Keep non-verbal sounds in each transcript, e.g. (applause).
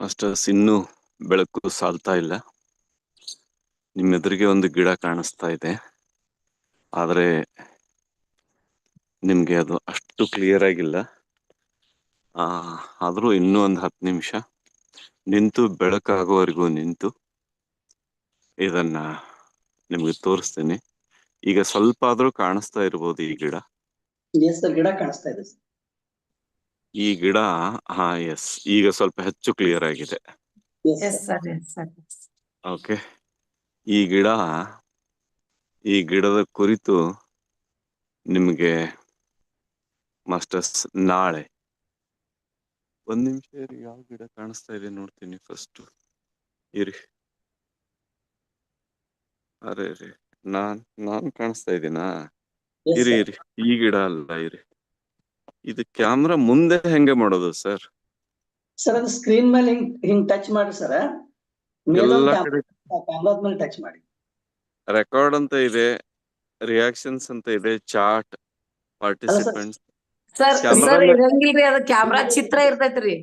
Masters ಇನ್ನೂ ಬೆಳಕು ಸಾಲ್ತಾ ಇಲ್ಲ. ನಿಮ್ಮೆದುರಿಗೆ ಒಂದು ಗಿಡ ಕಾಣಿಸ್ತಾ ಇದೆ. ಆದರೆ ನಿಮಗೆ ಅದು ಅಷ್ಟು ಕ್ಲಿಯರ್ ಆಗಿಲ್ಲ. ಆದ್ರೂ ಇನ್ನೂ ಒಂದು ಹತ್ತು ನಿಮಿಷ. ನಿಂತು ಬೆಳಕಾಗೋವರೆಗೂ ನಿಂತು ಇದನ್ನ ನಿಮಗೆ ತೋರಿಸ್ತೀನಿ. ಈಗ ಸ್ವಲ್ಪ ಆದ್ರೂ ಕಾಣಿಸ್ತಾ ಇರ್ಬೋದು ಈ ಗಿಡ? ಗಿಡ ಕಾಣಿಸ್ತಾ ಇದೆ ಈ ಗಿಡ ಹಾ ಎಸ್ ಈಗ ಸ್ವಲ್ಪ ಹೆಚ್ಚು ಕ್ಲಿಯರ್ ಆಗಿದೆ. Yes yes sir yes sir okay ಈ ಗಿಡ ಈ ಗಿಡದ ಕುರಿತು ನಿಮಗೆ ಮಾಸ್ಟರ್ಸ್ ನಾಳೆ. ಒಂದ್ ನಿಮಿಷ ಇರಿ ಯಾವ ಗಿಡ ಕಾಣಿಸ್ತಾ ಇದೆ ನೋಡ್ತೀನಿ ಫಸ್ಟ್ ಇರಿ. ಅರೆ ರೀ ನಾನ್ ನಾನ್ ಕಾಣಿಸ್ತಾ ಇದ್ದೀನಾ ಇರಿ ಇರಿ ಈ ಗಿಡ ಅಲ್ಲ ಇರಿ. ಇದು ಕ್ಯಾಮ್ರಾ ಮುಂದೆ ಹೆಂಗೆ ಮಾಡೋದು ಸರ್? ಸರ್ ಅದು ಸ್ಕ್ರೀನ್ ಮೇಲೆ ಹಿಂಗ್ ಹಿಂಗ್ ಟಚ್ ಮಾಡಿ ಸರ್. ಕ್ಯಾಮ್ರಾದ ಮೇಲೆ ಟಚ್ ಮಾಡಿ. ರೆಕಾರ್ಡ್ ಅಂತ ಇದೆ ರಿಯಾಕ್ಷನ್ಸ್ ಅಂತ ಇದೆ ಚಾಟ್ ಪಾರ್ಟಿಸಿಪೆಂಟ್ಸ್. ಸರ್ ಸರ್ ಇರಂಗಿಲ್ರಿ ಅದು ಕ್ಯಾಮ್ರಾ ಚಿತ್ರ ಇರ್ತೈತ್ರಿ.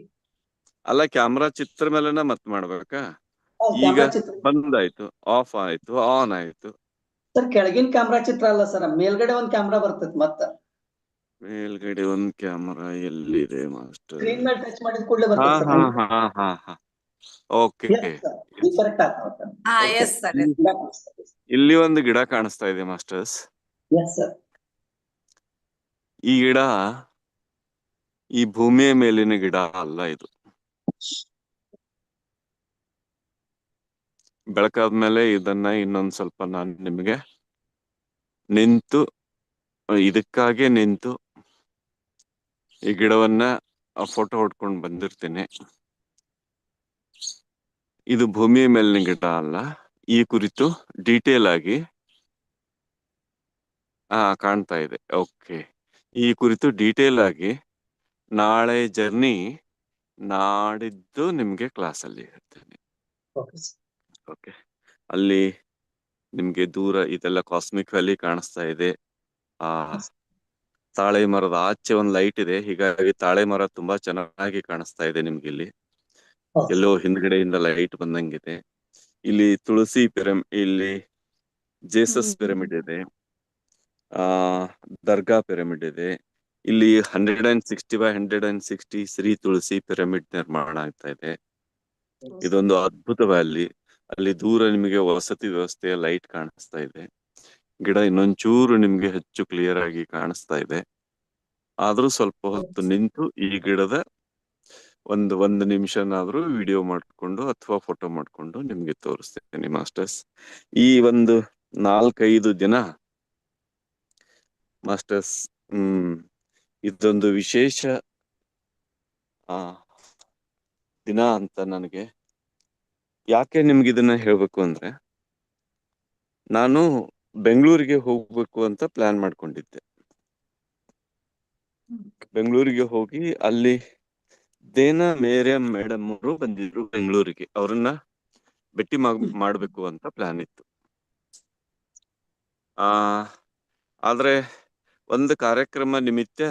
ಅಲ್ಲ ಕ್ಯಾಮ್ರಾ ಚಿತ್ರ ಮೇಲೆನ ಮತ್ ಮಾಡ್ಬೇಕಾ? ಈಗ ಬಂದಾಯ್ತು ಆಫ್ ಆಯ್ತು ಆನ್ ಆಯ್ತು. ಸರ್ ಕೆಳಗಿನ ಕ್ಯಾಮ್ರಾ ಚಿತ್ರ ಅಲ್ಲ ಸರ್ ಮೇಲ್ಗಡೆ ಒಂದ್ ಕ್ಯಾಮ್ರಾ ಬರ್ತೈತಿ ಮತ್ತ. ಮೇಲ್ಗಡೆ ಒಂದ್ ಕ್ಯಾಮರಾ ಎಲ್ಲಿದೆ ಮಾಸ್ಟರ್? ಸ್ಕ್ರೀನ್ ಮೇಲೆ ಟಚ್ ಮಾಡಿದ ಕೂಡಲೇ ಹಾ ಹಾ ಹಾ ಹಾ ಹಾ ಓಕೆ ಕರೆಕ್ಟ್ ಹಾ ಎಸ್ ಸರ್ ಇಲ್ಲಿ ಒಂದು ಗಿಡ ಕಾಣಿಸ್ತಾ ಇದೆ ಮಾಸ್ಟರ್ಸ್. ಎಸ್ ಸರ್ ಈ ಗಿಡ ಈ ಭೂಮಿಯ ಮೇಲಿನ ಗಿಡ ಅಲ್ಲ ಇದು. ಬೆಳಕಾದ್ಮೇಲೆ ಇದನ್ನ ಇನ್ನೊಂದ್ ಸ್ವಲ್ಪ ನಾನು ನಿಮಗೆ ನಿಂತು ಇದಕ್ಕಾಗೆ ನಿಂತು ಈ ಗಿಡವನ್ನ ಫೋಟೋ ಹೊಡ್ಕೊಂಡು ಬಂದಿರ್ತೀನಿ. ಇದು ಭೂಮಿಯ ಮೇಲಿನ ಗಿಡ ಅಲ್ಲ ಈ ಕುರಿತು ಡೀಟೇಲ್ ಆಗಿ ಆ ಕಾಣ್ತಾ ಇದೆ. ಓಕೆ ಈ ಕುರಿತು ಡೀಟೇಲ್ ಆಗಿ ನಾಳೆ ಜರ್ನಿ ನಾಡಿದ್ದು ನಿಮ್ಗೆ ಕ್ಲಾಸ್ ಅಲ್ಲಿ ಹೇಳ್ತೇನೆ ಓಕೆ ಓಕೆ ಅಲ್ಲಿ ನಿಮ್ಗೆ ದೂರ ಇದೆಲ್ಲ ಕಾಸ್ಮಿಕ್ ಅಲ್ಲಿ ಕಾಣಿಸ್ತಾ ಇದೆ. ಆ ತಾಳೆ ಮರದ ಆಚೆ ಒಂದ್ ಲೈಟ್ ಇದೆ. ಹೀಗಾಗಿ ತಾಳೆ ಮರ ತುಂಬಾ ಚೆನ್ನಾಗಿ ಕಾಣಿಸ್ತಾ ಇದೆ ನಿಮ್ಗೆ ಇಲ್ಲಿ. ಎಲ್ಲೋ ಹಿಂದ್ಗಡೆಯಿಂದ ಲೈಟ್ ಬಂದಂಗಿದೆ. ಇಲ್ಲಿ ತುಳಸಿ ಪಿರಮ್ ಇಲ್ಲಿ ಜೇಸಸ್ ಪಿರಮಿಡ್ ಇದೆ. ಆ ದರ್ಗಾ ಪಿರಮಿಡ್ ಇದೆ. ಇಲ್ಲಿ hundred and sixty by hundred and sixty Shri Tulsi pyramid ನಿರ್ಮಾಣ ಆಗ್ತಾ ಇದೆ. ಇದೊಂದು ಅದ್ಭುತ ವ್ಯಾಲಿ ಅಲ್ಲಿ ದೂರ ನಿಮಗೆ ವಸತಿ ವ್ಯವಸ್ಥೆಯ ಲೈಟ್ ಕಾಣಿಸ್ತಾ ಇದೆ. ಗಿಡ ಇನ್ನೊಂಚೂರು ನಿಮ್ಗೆ ಹೆಚ್ಚು ಕ್ಲಿಯರ್ ಆಗಿ ಕಾಣಿಸ್ತಾ ಇದೆ. ಆದ್ರೂ ಸ್ವಲ್ಪ ಹೊತ್ತು ನಿಂತು ಈ ಗಿಡದ ಒಂದು ಒಂದು ನಿಮಿಷನಾದ್ರೂ ವಿಡಿಯೋ ಮಾಡ್ಕೊಂಡು ಅಥವಾ ಫೋಟೋ ಮಾಡ್ಕೊಂಡು ನಿಮ್ಗೆ ತೋರಿಸ್ತೇನೆ ಮಾಸ್ಟರ್ಸ್ ಈ ಒಂದು ನಾಲ್ಕೈದು ದಿನ ಮಾಸ್ಟರ್ಸ್ ಹ್ಮ್ ಇದೊಂದು ವಿಶೇಷ ಆ ದಿನ ಅಂತ ನನಗೆ ಯಾಕೆ ನಿಮ್ಗೆ ಇದನ್ನ ಹೇಳ್ಬೇಕು ಅಂದ್ರೆ ನಾನು ಬೆಂಗಳೂರಿಗೆ ಹೋಗ್ಬೇಕು ಅಂತ ಪ್ಲಾನ್ ಮಾಡ್ಕೊಂಡಿದ್ದೆ. ಬೆಂಗಳೂರಿಗೆ ಹೋಗಿ ಅಲ್ಲಿ ದೇನಾ ಮೇರಿಯಂ ಮೇಡಮ್ ಅವರು ಬಂದಿದ್ರು ಬೆಂಗಳೂರಿಗೆ. ಅವ್ರನ್ನ ಭೇಟಿ ಮಾಡಬೇಕು ಅಂತ ಪ್ಲಾನ್ ಇತ್ತು. ಆ ಆದ್ರೆ ಒಂದು ಕಾರ್ಯಕ್ರಮ ನಿಮಿತ್ತ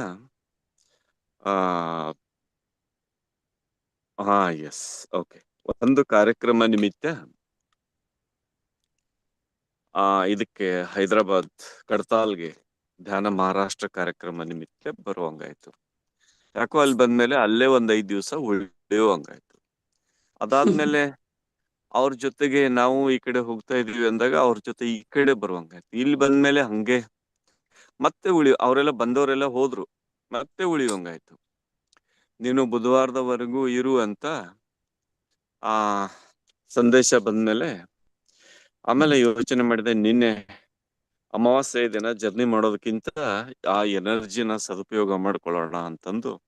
ಆ ಎಸ್ ಓಕೆ ಒಂದು ಕಾರ್ಯಕ್ರಮ ನಿಮಿತ್ತ ಆ, ಇದಕ್ಕೆ ಹೈದರಾಬಾದ್ ಕಡ್ತಾಲ್ಗೆ ಧ್ಯಾನ ಮಹಾರಾಷ್ಟ್ರ ಕಾರ್ಯಕ್ರಮ ನಿಮಿತ್ತ ಬರುವಂಗಾಯ್ತು. ಯಾಕೋ ಅಲ್ಲಿ ಬಂದ್ಮೇಲೆ ಅಲ್ಲೇ ಒಂದ್ ಐದ್ ದಿವ್ಸ ಉಳಿಯುವಂಗಾಯ್ತು. ಅದಾದ್ಮೇಲೆ ಅವ್ರ ಜೊತೆಗೆ ನಾವು ಈ ಕಡೆ ಹೋಗ್ತಾ ಇದೀವಿ ಅಂದಾಗ ಅವ್ರ ಜೊತೆ ಈ ಕಡೆ ಬರುವಂಗಾಯ್ತು. ಇಲ್ಲಿ ಬಂದ್ಮೇಲೆ ಹಂಗೆ ಮತ್ತೆ ಉಳಿ ಅವರೆಲ್ಲ ಬಂದವರೆಲ್ಲ ಹೋದ್ರು, ಮತ್ತೆ ಉಳಿಯುವಂಗಾಯ್ತು. ನೀನು ಬುಧವಾರದವರೆಗೂ ಇರು ಅಂತ ಆ, ಸಂದೇಶ ಬಂದ್ಮೇಲೆ ಆಮೇಲೆ ಯೋಚನೆ ಮಾಡಿದೆ, ನಿನ್ನೆ ಅಮಾವಾಸ್ಯೆ ದಿನ ಜರ್ನಿ ಮಾಡೋದಕ್ಕಿಂತ ಆ ಎನರ್ಜಿನ ಸದುಪಯೋಗ ಮಾಡ್ಕೊಳ್ಳೋಣ ಅಂತಂದು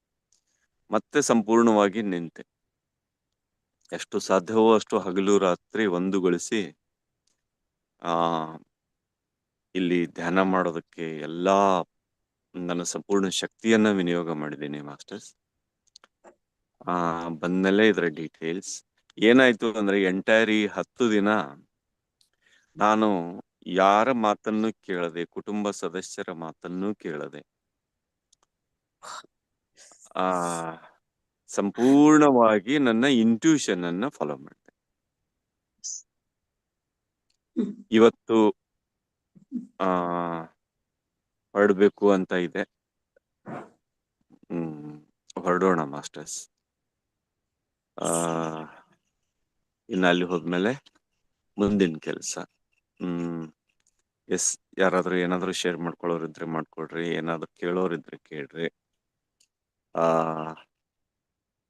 ಮತ್ತೆ ಸಂಪೂರ್ಣವಾಗಿ ನಿಂತೆ. ಎಷ್ಟು ಸಾಧ್ಯವೋ ಅಷ್ಟು ಹಗಲು ರಾತ್ರಿ ಒಂದುಗೊಳಿಸಿ, ಆ, ಇಲ್ಲಿ ಧ್ಯಾನ ಮಾಡೋದಕ್ಕೆ ಎಲ್ಲಾ ನನ್ನ ಸಂಪೂರ್ಣ ಶಕ್ತಿಯನ್ನ ವಿನಿಯೋಗ ಮಾಡಿದ್ದೀನಿ ಮಾಸ್ಟರ್ಸ್. ಆ, ಬಂದ್ಮೇಲೆ ಇದರ ಡೀಟೇಲ್ಸ್. ಏನಾಯ್ತು ಅಂದ್ರೆ, ಎಂಟೈರಿ ಹತ್ತು ದಿನ ನಾನು ಯಾರ ಮಾತನ್ನು ಕೇಳದೆ, ಕುಟುಂಬ ಸದಸ್ಯರ ಮಾತನ್ನು ಕೇಳದೆ, ಆ, ಸಂಪೂರ್ಣವಾಗಿ ನನ್ನ ಇಂಟ್ಯೂಷನ್ ಅನ್ನ ಫಾಲೋ ಮಾಡಿದೆ. ಇವತ್ತು, ಆ, ಹೊರಡ್ಬೇಕು ಅಂತ ಇದೆ. ಹ್ಮ್, ಹೊರಡೋಣ ಮಾಸ್ಟರ್ಸ್. ಆ, ಇನ್ನು ಅಲ್ಲಿ ಹೋದ್ಮೇಲೆ ಮುಂದಿನ ಕೆಲಸ. ಹ್ಮ್. ಎಸ್, ಯಾರಾದ್ರೂ ಏನಾದ್ರೂ ಶೇರ್ ಮಾಡ್ಕೊಳ್ರಿ ಮಾಡ್ಕೊಡ್ರಿ, ಏನಾದ್ರೂ ಕೇಳೋರಿದ್ರೆ ಕೇಳ್ರಿ. ಆ,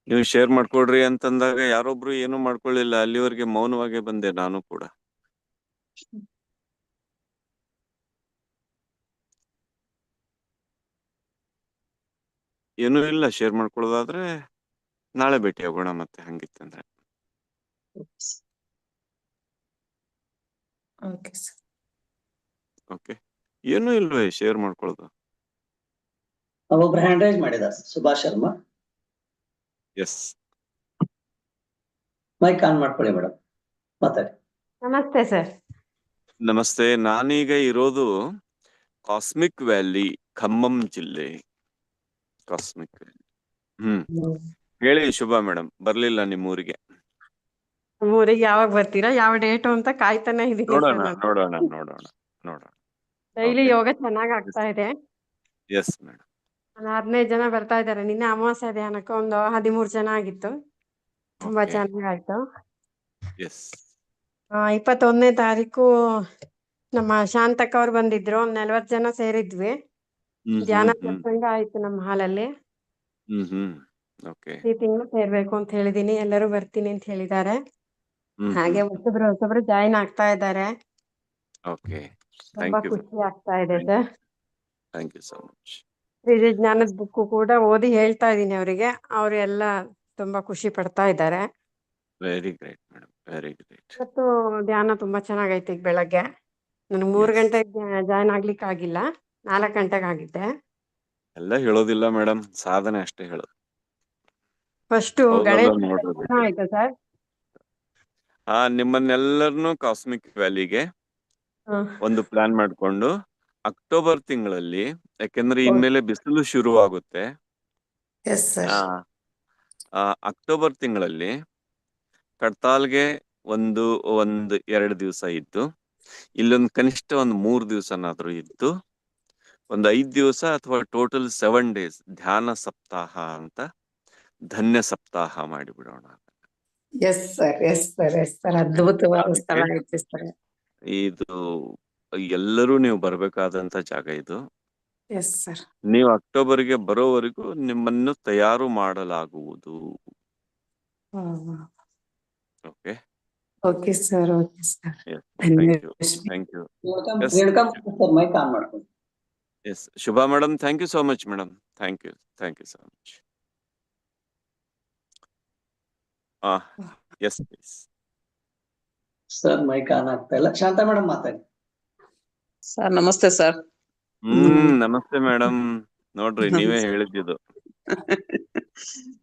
ನೀವು ಶೇರ್ ಮಾಡ್ಕೊಳ್ರಿ ಅಂತಂದಾಗ ಯಾರೊಬ್ರು ಏನು ಮಾಡ್ಕೊಳ್ಳಿಲ್ಲ, ಅಲ್ಲಿವರೆಗೆ ಮೌನವಾಗೇ ಬಂದೆ ನಾನು ಕೂಡ. ಏನೂ ಇಲ್ಲ ಶೇರ್ ಮಾಡ್ಕೊಳ್ಳೋದಾದ್ರೆ ನಾಳೆ ಭೇಟಿ ಆಗೋಣ ಮತ್ತೆ ಹಂಗಿತ್ತಂದ್ರೆ. ಓಕೆ ಸರ್ ಓಕೆ ಏನೂ ಇಲ್ವೇ ಶೇರ್ ಮಾಡ್ಕೊಳ್ಳೋದು ಒಬ್ರು ಹ್ಯಾಂಡ್ ರೈಸ್ ಮಾಡಿದ Subhash Sharma. Yes mic on ಮಾಡ್ಕೊಳ್ಳಿ ಮೇಡಮ್ ಮಾತಾಡಿ. ನಮಸ್ತೆ ಸರ್ ನಮಸ್ತೆ. ನಾನೀಗ ಇರೋದು ಕಾಸ್ಮಿಕ್ ವ್ಯಾಲಿ ಖಮ್ಮಂ ಜಿಲ್ಲೆ. Cosmic valley hmm. ಹೇಳಿ ಶುಭ ಮೇಡಮ್ ಬರ್ಲಿಲ್ಲ ನಿಮ್ಮ ಊರಿಗೆ ಊರಿಗೆ ಯಾವಾಗ ಬರ್ತೀರಾ? ಯಾವ ಡೇಟು ಅಂತ ಕಾಯ್ತಾನೆ ಇದೀನಿ ನೋಡೋಣ ನೋಡೋಣ ನೋಡೋಣ ನೋಡೋಣ. ಡೈಲಿ. ಯೋಗ ಚೆನ್ನಾಗ್ ಆಗ್ತಾ ಇದೆ. ಎಸ್ ಮೇಡಮ್ ಒಂದು ಹದಿನೈದು ಜನ ಬರ್ತಾ ಇದ್ದಾರೆ. ನಿನ್ನೆ ಅಮಾವಾಸ್ಯೆ ಧ್ಯಾನಕ್ಕೆ ಒಂದು ಹದಿಮೂರು ಜನ ಆಗಿತ್ತು. ತುಂಬಾ Okay. ಚೆನ್ನಾಗಾಯ್ತು. ಎಸ್ ಆ ಇಪ್ಪತ್ತೊಂದನೇ ತಾರೀಕು ನಮ್ಮ ಶಾಂತಕ್ಕ ಅವ್ರು ಬಂದಿದ್ರು. ಒಂದ್ ನಲ್ವತ್ ಜನ ಸೇರಿದ್ವಿ. ಧ್ಯಾನ ಪ್ರಸಂಗ ಆಯ್ತು ನಮ್ಮ ಹಾಲಲ್ಲಿ. ಹ್ಮ್ ಹ್ಮ್. ಓಕೆ ಈ ತಿಂಗಳು ಸೇರ್ಬೇಕು ಅಂತ ಹೇಳಿದೀನಿ. ಎಲ್ಲರೂ ಬರ್ತೀನಿ ಅಂತ ಹೇಳಿದ್ದಾರೆ. ಹಾಗೆ ಹೊಸಬ್ರು ಹೊಸಬ್ರು ಜಾಯಿನ್ ಆಗ್ತಾ ಇದ್ದಾರೆ. ಓಕೆ ತುಂಬಾ ಥ್ಯಾಂಕ್ ಯು ಖುಷಿ ಆಗ್ತಾ ಇದೆ sir. Thank you so much ಜ್ಞಾನದ ಬುಕ್ ಕೂಡ ಓದಿ ಹೇಳ್ತಾ ಇದ್ದೀನಿ ಅವರಿಗೆ. ಅವರು ಎಲ್ಲ ತುಂಬಾ ಖುಷಿ ಪಡ್ತಾ ಇದ್ದಾರೆ. Very great madam very great ಇವತ್ತು ಧ್ಯಾನ ತುಂಬಾ ಚೆನ್ನಾಗೈತೆ ಈಗ ಬೆಳಗ್ಗೆ. ನನಗೆ ಮೂರು Yes. ಗಂಟೆಗೆ ಜಾಯಿನ್ ಆಗ್ಲಿಕ್ಕೆ ಆಗಿಲ್ಲ. ನಾಲ್ಕು ಗಂಟೆಗೆ ಆಗಿದ್ದೆ ಎಲ್ಲ ಹೇಳೋದಿಲ್ಲ ಮೇಡಮ್ ಸಾಧನೆ ಅಷ್ಟೇ ಹೇಳೋದು. ಫಸ್ಟ್ ಹೌದಲ್ಲ ಗಣೇಶ ನೋಡ್ರಿ ಆಯ್ತಾ ಸರ್? ಆ ನಿಮ್ಮನ್ನೆಲ್ಲರನ್ನು ಕಾಸ್ಮಿಕ್ ವ್ಯಾಲಿಗೆ ಒಂದು ಪ್ಲಾನ್ ಮಾಡ್ಕೊಂಡು ಅಕ್ಟೋಬರ್ ತಿಂಗಳಲ್ಲಿ ಯಾಕೆಂದ್ರೆ ಇನ್ಮೇಲೆ ಬಿಸಿಲು ಶುರು ಆಗುತ್ತೆ ಅಕ್ಟೋಬರ್ ತಿಂಗಳಲ್ಲಿ ಕಡ್ತಾಲ್ಗೆ ಒಂದು ಒಂದು ಎರಡು ದಿವಸ ಇದ್ದು ಇಲ್ಲೊಂದು ಕನಿಷ್ಠ ಒಂದು ಮೂರು ದಿವಸನಾದ್ರೂ ಇದ್ದು ಒಂದು ಐದ್ ದಿವಸ ಅಥವಾ ಟೋಟಲ್ ಸೆವೆನ್ ಡೇಸ್ ಧ್ಯಾನ ಸಪ್ತಾಹ ಅಂತ ಧನ್ಯ ಸಪ್ತಾಹ ಮಾಡಿಬಿಡೋಣ yes sir yes sir yes sir ಅದ್ಭುತವಾದ ಸ್ಥಳ ಐತಿ ಸರ್ ಇದು ಎಲ್ಲರೂ ನೀವು ಬರಬೇಕಾದಂತ ಜಾಗ ಇದು. ಎಸ್ ಸರ್ ನೀವು ಅಕ್ಟೋಬರ್ಗೆ ಬರೋವರೆಗೂ ನಿಮ್ಮನ್ನು ತಯಾರು ಮಾಡಲಾಗುವುದು. Okay? Okay sir okay sir thank you ಮಾಡ್ಕೊಳ್ಳಿ. Yes Shubha madam thank you so much madam thank you thank you so much ಆ yes please sir mic on ಆಗ್ತಾ ಇಲ್ಲ. ಶಾಂತ ಮೇಡಮ್ ಮಾತಾಡಿ. ಸರ್ ನಮಸ್ತೆ ಸರ್. ಹ್ಮ್ ನಮಸ್ತೆ ಮೇಡಮ್. ನೋಡ್ರಿ ನೀವೇ ಹೇಳಿದ್ದು. (laughs)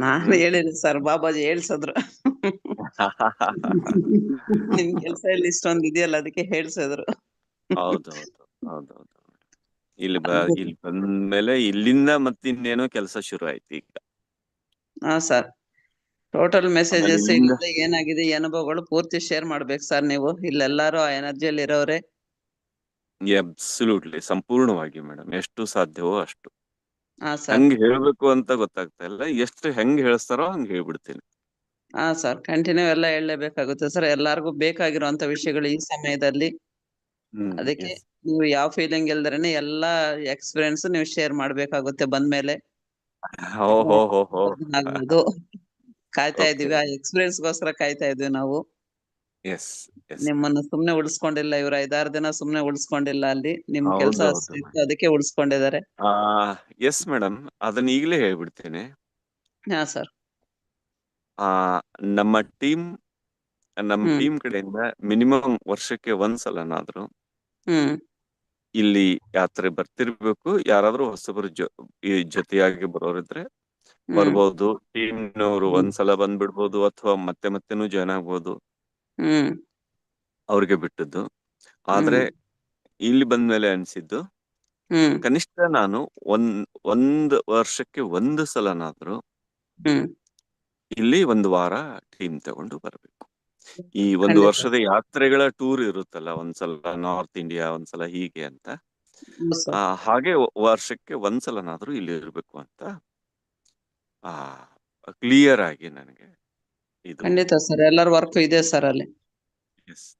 ನಾನು ಹೇಳಿದೆ ಸರ್ ಬಾಬಾಜಿ ಹೇಳ್ಸದ್ರು. (laughs) ನಿಮ್ ಕೆಲ್ಸ ಇಲ್ಲಿ ಇಷ್ಟೊಂದ್ ಇದೆಯಲ್ಲ ಅದಕ್ಕೆ ಹೇಳ್ಸಿದ್ರು. ಹೌದೌದು ಹೌದೌದು ಹೌದು ಹೌದು. ಇಲ್ಲಿ ಬ ಇಲ್ಲಿ ಬಂದ್ಮೇಲೆ ಇಲ್ಲಿಂದ ಮತ್ತಿನ್ನೇನೋ ಕೆಲಸ ಶುರು ಆಯ್ತು ಈಗ. ಹಾ ಸರ್. ಟೋಟಲ್ ಮೆಸೇಜಸ್ ಇಲ್ಲದೆ ಏನಾಗಿದೆ ಈ ಅನುಭವಗಳು ಪೂರ್ತಿ ಶೇರ್ ಮಾಡ್ಬೇಕು ಸರ್ ನೀವು. ಇಲ್ಲೆಲ್ಲಾರು ಆ ಎನರ್ಜಿಯಲ್ಲಿ ಇರೋರೆ ಅಬ್ಸಲ್ಯೂಟ್ಲಿ ಸಂಪೂರ್ಣವಾಗಿ ಮೇಡಮ್ ಎಷ್ಟು ಸಾಧ್ಯವೋ ಅಷ್ಟು. ಹಂಗ್ ಹೇಳ್ಬೇಕು ಅಂತ ಗೊತ್ತಾಗ್ತಾ ಇಲ್ಲ. ಎಷ್ಟು ಹೆಂಗ್ ಹೇಳ್ತಾರೋ ಹಂಗ್ ಹೇಳ್ಬಿಡ್ತೀನಿ. ಹಾ ಸರ್ ಕಂಟಿನ್ಯೂ ಎಲ್ಲ ಹೇಳಲೇಬೇಕಾಗುತ್ತೆ ಸರ್ ಎಲ್ಲಾರ್ಗು ಬೇಕಾಗಿರುವಂತ ವಿಷಯಗಳು ಈ ಸಮಯದಲ್ಲಿ. ಅದಕ್ಕೆ ನೀವು ಯಾವ ಫೀಲಿಂಗ್ ಇಲ್ದ್ರೇನೆ ಎಲ್ಲಾ ಎಕ್ಸ್ಪೀರಿಯನ್ಸ್ ನೀವು ಶೇರ್ ಮಾಡ್ಬೇಕಾಗುತ್ತೆ ಬಂದ್ಮೇಲೆ. ಹೋ ಹೋ ಹೋ ಹೋ. ಆಗ್ಬೋದು. ಕಾಯ್ತಾ. ಇದೀವಿ ಆ ಎಕ್ಸ್ಪೀರಿಯನ್ಸ್ ಗೋಸ್ಕರ ಕಾಯ್ತಾ ಇದೀವಿ ನಾವು. ಎಸ್ ನಿಮ್ಮನ್ನ ಸುಮ್ನೆ ಉಳಿಸ್ಕೊಂಡಿಲ್ಲ ಇವ್ರ ಐದಾರು ದಿನ ಸುಮ್ನೆ ಉಳಿಸ್ಕೊಂಡಿಲ್ಲ ಅಲ್ಲಿ. ನಿಮ್ ಕೆಲಸ ಅದಕ್ಕೆ ಉಳಿಸ್ಕೊಂಡಿದ್ದಾರೆ. ಆ ಎಸ್ ಮೇಡಮ್ ಅದನ್ನ ಈಗಲೇ ಹೇಳ್ಬಿಡ್ತೇನೆ. ಹಾ ಸರ್ ಆ ನಮ್ಮ ಟೀಮ್ ನಮ್ಮ ಟೀಮ್ ಕಡೆಯಿಂದ ಮಿನಿಮಮ್ ವರ್ಷಕ್ಕೆ ಒಂದ್ಸಲನಾದ್ರೂ ಇಲ್ಲಿ ಯಾತ್ರೆ ಬರ್ತಿರ್ಬೇಕು. ಯಾರಾದ್ರೂ ಹೊಸಬರು ಜೊತೆಯಾಗಿ ಬರೋರಿದ್ರೆ ಬರ್ಬೋದು ಟೀಮ್ನವರು ಸಲ ಒಂದ್ಸಲ ಬಂದ್ಬಿಡ್ಬೋದು ಅಥವಾ ಮತ್ತೆ ಮತ್ತೆನು ಜಾಯ್ನ್ ಆಗ್ಬೋದು. ಹ್ಮ್. ಅವ್ರಿಗೆ ಬಿಟ್ಟದ್ದು. ಆದ್ರೆ ಇಲ್ಲಿ ಬಂದ್ಮೇಲೆ ಅನ್ಸಿದ್ದು ಕನಿಷ್ಠ ನಾನು ಒಂದ್ ಒಂದ್ ವರ್ಷಕ್ಕೆ ಒಂದು ಸಲನಾದ್ರೂ ಇಲ್ಲಿ ಒಂದು ವಾರ ಟೀಮ್ ತಗೊಂಡು ಬರಬೇಕು. ಈ ಒಂದು ವರ್ಷದ ಯಾತ್ರೆಗಳ ಟೂರ್ ಇರುತ್ತಲ್ಲ ಒಂದ್ಸಲ ನಾರ್ತ್ ಇಂಡಿಯಾ ಒಂದ್ಸಲ ಹೀಗೆ ಅಂತ. ಹಾಗೆ ವರ್ಷಕ್ಕೆ ಒಂದ್ಸಲನಾದ್ರೂ ಇಲ್ಲಿ ಇರ್ಬೇಕು ಅಂತ ಆ ಕ್ಲಿಯರ್ ಆಗಿ ನನಗೆ ಇದು ಖಂಡಿತ ಸರ್ ಎಲ್ಲರ ವರ್ಕ್ ಇದೆ ಸರ್ ಅಲ್ಲಿ.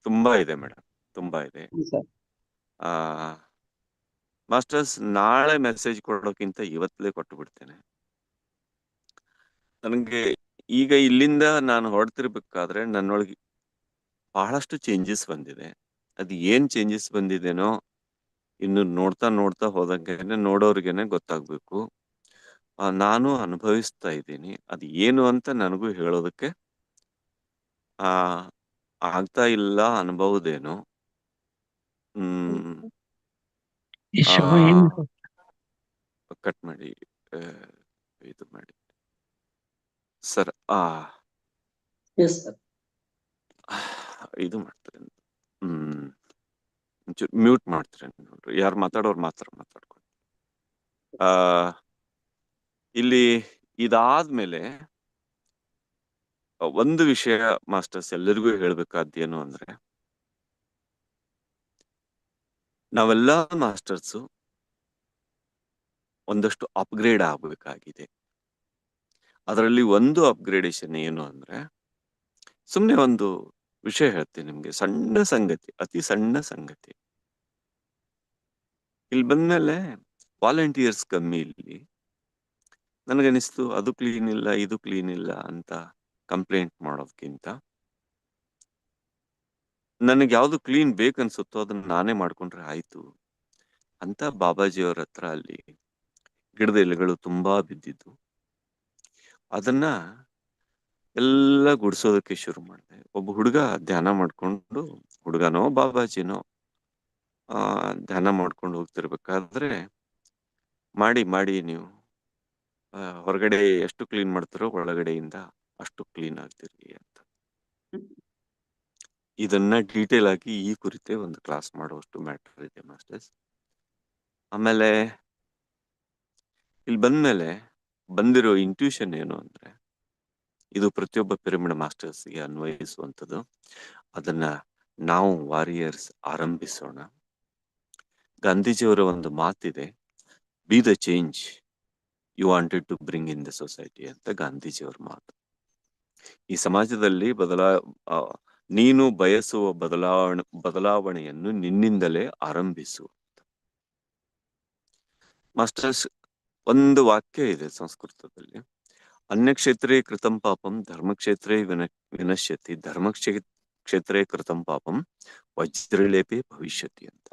ತುಂಬಾ ಇದೆ ಮೇಡಮ್ ತುಂಬಾ ಇದೆ. ಆ ಮಾಸ್ಟರ್ಸ್ ನಾಳೆ ಮೆಸೇಜ್ ಕೊಡೋಕ್ಕಿಂತ ಇವತ್ತಲೇ ಕೊಟ್ಟು ಬಿಡ್ತೇನೆ ನನಗೆ ಈಗ ಇಲ್ಲಿಂದ ನಾನು ಹೊರಡ್ತಿರ್ಬೇಕಾದ್ರೆ ನನ್ನೊಳಗೆ ಬಹಳಷ್ಟು ಚೇಂಜಸ್ ಬಂದಿದೆ. ಅದು ಏನ್ ಚೇಂಜಸ್ ಬಂದಿದೆನೋ ಇನ್ನು ನೋಡ್ತಾ ನೋಡ್ತಾ ಹೋದಂಗೆ ನೋಡೋರ್ಗೆನೆ ಗೊತ್ತಾಗ್ಬೇಕು. ನಾನು ಅನುಭವಿಸ್ತಾ ಇದ್ದೀನಿ. ಅದು ಏನು ಅಂತ ನನಗೂ ಹೇಳೋದಕ್ಕೆ ಆ ಆಗ್ತಾ ಇಲ್ಲ ಅನುಭವದೇನು ಹ್ಮ್. ಕಟ್ ಮಾಡಿ ಇದು ಮಾಡಿ. ಸರ್ ಆ. ಎಸ್ ಸರ್ ಇದು ಮಾಡ್ತಾರೆ ಹ್ಮ್. ಮ್ಯೂಟ್ ಮಾಡ್ತಾರೆ ನೋಡ್ರಿ. ಯಾರು ಮಾತಾಡೋರು ಮಾತ್ರ ಮಾತಾಡ್ಕೊಂಡು ಆ ಇಲ್ಲಿ ಇದಾದ್ಮೇಲೆ ಒಂದು ವಿಷಯ ಮಾಸ್ಟರ್ಸ್ ಎಲ್ಲರಿಗೂ ಹೇಳ್ಬೇಕಾದ್ದೇನು ಅಂದ್ರೆ, ನಾವೆಲ್ಲ ಮಾಸ್ಟರ್ಸು ಒಂದಷ್ಟು ಅಪ್ಗ್ರೇಡ್ ಆಗ್ಬೇಕಾಗಿದೆ. ಅದರಲ್ಲಿ ಒಂದು ಅಪ್ಗ್ರೇಡೇಷನ್ ಏನು ಅಂದ್ರೆ ಸುಮ್ಮನೆ ಒಂದು ವಿಷಯ ಹೇಳ್ತೀನಿ ನಿಮ್ಗೆ, ಸಣ್ಣ ಸಂಗತಿ, ಅತಿ ಸಣ್ಣ ಸಂಗತಿ. ಇಲ್ಲಿ ಬಂದ್ಮೇಲೆ ವಾಲಂಟಿಯರ್ಸ್ ಕಮ್ಮಿ ಇಲ್ಲಿ. ನನಗನಿಸ್ತು, ಅದು ಕ್ಲೀನ್ ಇಲ್ಲ, ಇದು ಕ್ಲೀನ್ ಇಲ್ಲ ಅಂತ ಕಂಪ್ಲೇಂಟ್ ಮಾಡೋದಕ್ಕಿಂತ ನನಗೆ ಯಾವ್ದು ಕ್ಲೀನ್ ಬೇಕನ್ಸುತ್ತೋ ಅದನ್ನ ನಾನೇ ಮಾಡ್ಕೊಂಡ್ರೆ ಆಯ್ತು ಅಂತ ಬಾಬಾಜಿಯವ್ರ ಹತ್ರ ಅಲ್ಲಿ ಗಿಡದ ಎಲೆಗಳು ತುಂಬಾ ಬಿದ್ದಿದ್ದು. ಅದನ್ನ ಎಲ್ಲ ಗುಡಿಸೋದಕ್ಕೆ ಶುರು ಮಾಡಿದೆ. ಒಬ್ಬ ಹುಡುಗ ಧ್ಯಾನ ಮಾಡ್ಕೊಂಡು, ಹುಡುಗನೋ, ಬಾಬಾಜಿನೋ, ಆ, ಧ್ಯಾನ ಮಾಡ್ಕೊಂಡು ಹೋಗ್ತಿರ್ಬೇಕಾದ್ರೆ, ಮಾಡಿ ಮಾಡಿ, ನೀವು ಹೊರಗಡೆ ಎಷ್ಟು ಕ್ಲೀನ್ ಮಾಡ್ತಾರೋ ಒಳಗಡೆಯಿಂದ ಅಷ್ಟು ಕ್ಲೀನ್ ಆಗ್ತಿರಿ ಅಂತ. ಇದನ್ನ ಡೀಟೇಲ್ ಆಗಿ ಈ ಕುರಿತೆ ಒಂದು ಕ್ಲಾಸ್ ಮಾಡುವಷ್ಟು ಮ್ಯಾಟರ್ ಇದೆ ಮಾಸ್ಟರ್ಸ್. ಆಮೇಲೆ ಇಲ್ಲಿ ಬಂದ್ಮೇಲೆ ಬಂದಿರೋ ಇಂಟ್ಯೂಷನ್ ಏನು ಅಂದ್ರೆ ಇದು ಪ್ರತಿಯೊಬ್ಬ ಪಿರಮಿಡ್ ಮಾಸ್ಟರ್ಸ್ಗೆ ಅನ್ವಯಿಸುವಂಥದ್ದು. ಅದನ್ನ ನಾವು ವಾರಿಯರ್ಸ್ ಆರಂಭಿಸೋಣ. ಗಾಂಧೀಜಿಯವರ ಒಂದು ಮಾತಿದೆ be the change you wanted to bring in the society ಅಂತ ಗಾಂಧೀಜಿಯವರ ಮಾತು. ಈ ಸಮಾಜದಲ್ಲಿ ಬದಲಾ ನೀನು ಬಯಸುವ ಬದಲಾವಣೆ, ಬದಲಾವಣೆಯನ್ನು ನಿನ್ನಿಂದಲೇ ಆರಂಭಿಸು ಮಾಸ್ಟರ್ಸ್, ಒಂದು ವಾಕ್ಯ ಇದೆ ಸಂಸ್ಕೃತದಲ್ಲಿ. ಅನ್ಯಕ್ಷೇತ್ರೇ ಕೃತಂ ಪಾಪಂ, ಧರ್ಮಕ್ಷೇತ್ರೇ ವಿನ, ವಿನಶ್ಯತಿ, ಧರ್ಮಕ್ಷೇ, ಕ್ಷೇತ್ರೇ ಕೃತಂ ಪಾಪಂ, ವಜ್ರಲೇಪೆ ಭವಿಷ್ಯತಿ ಅಂತ.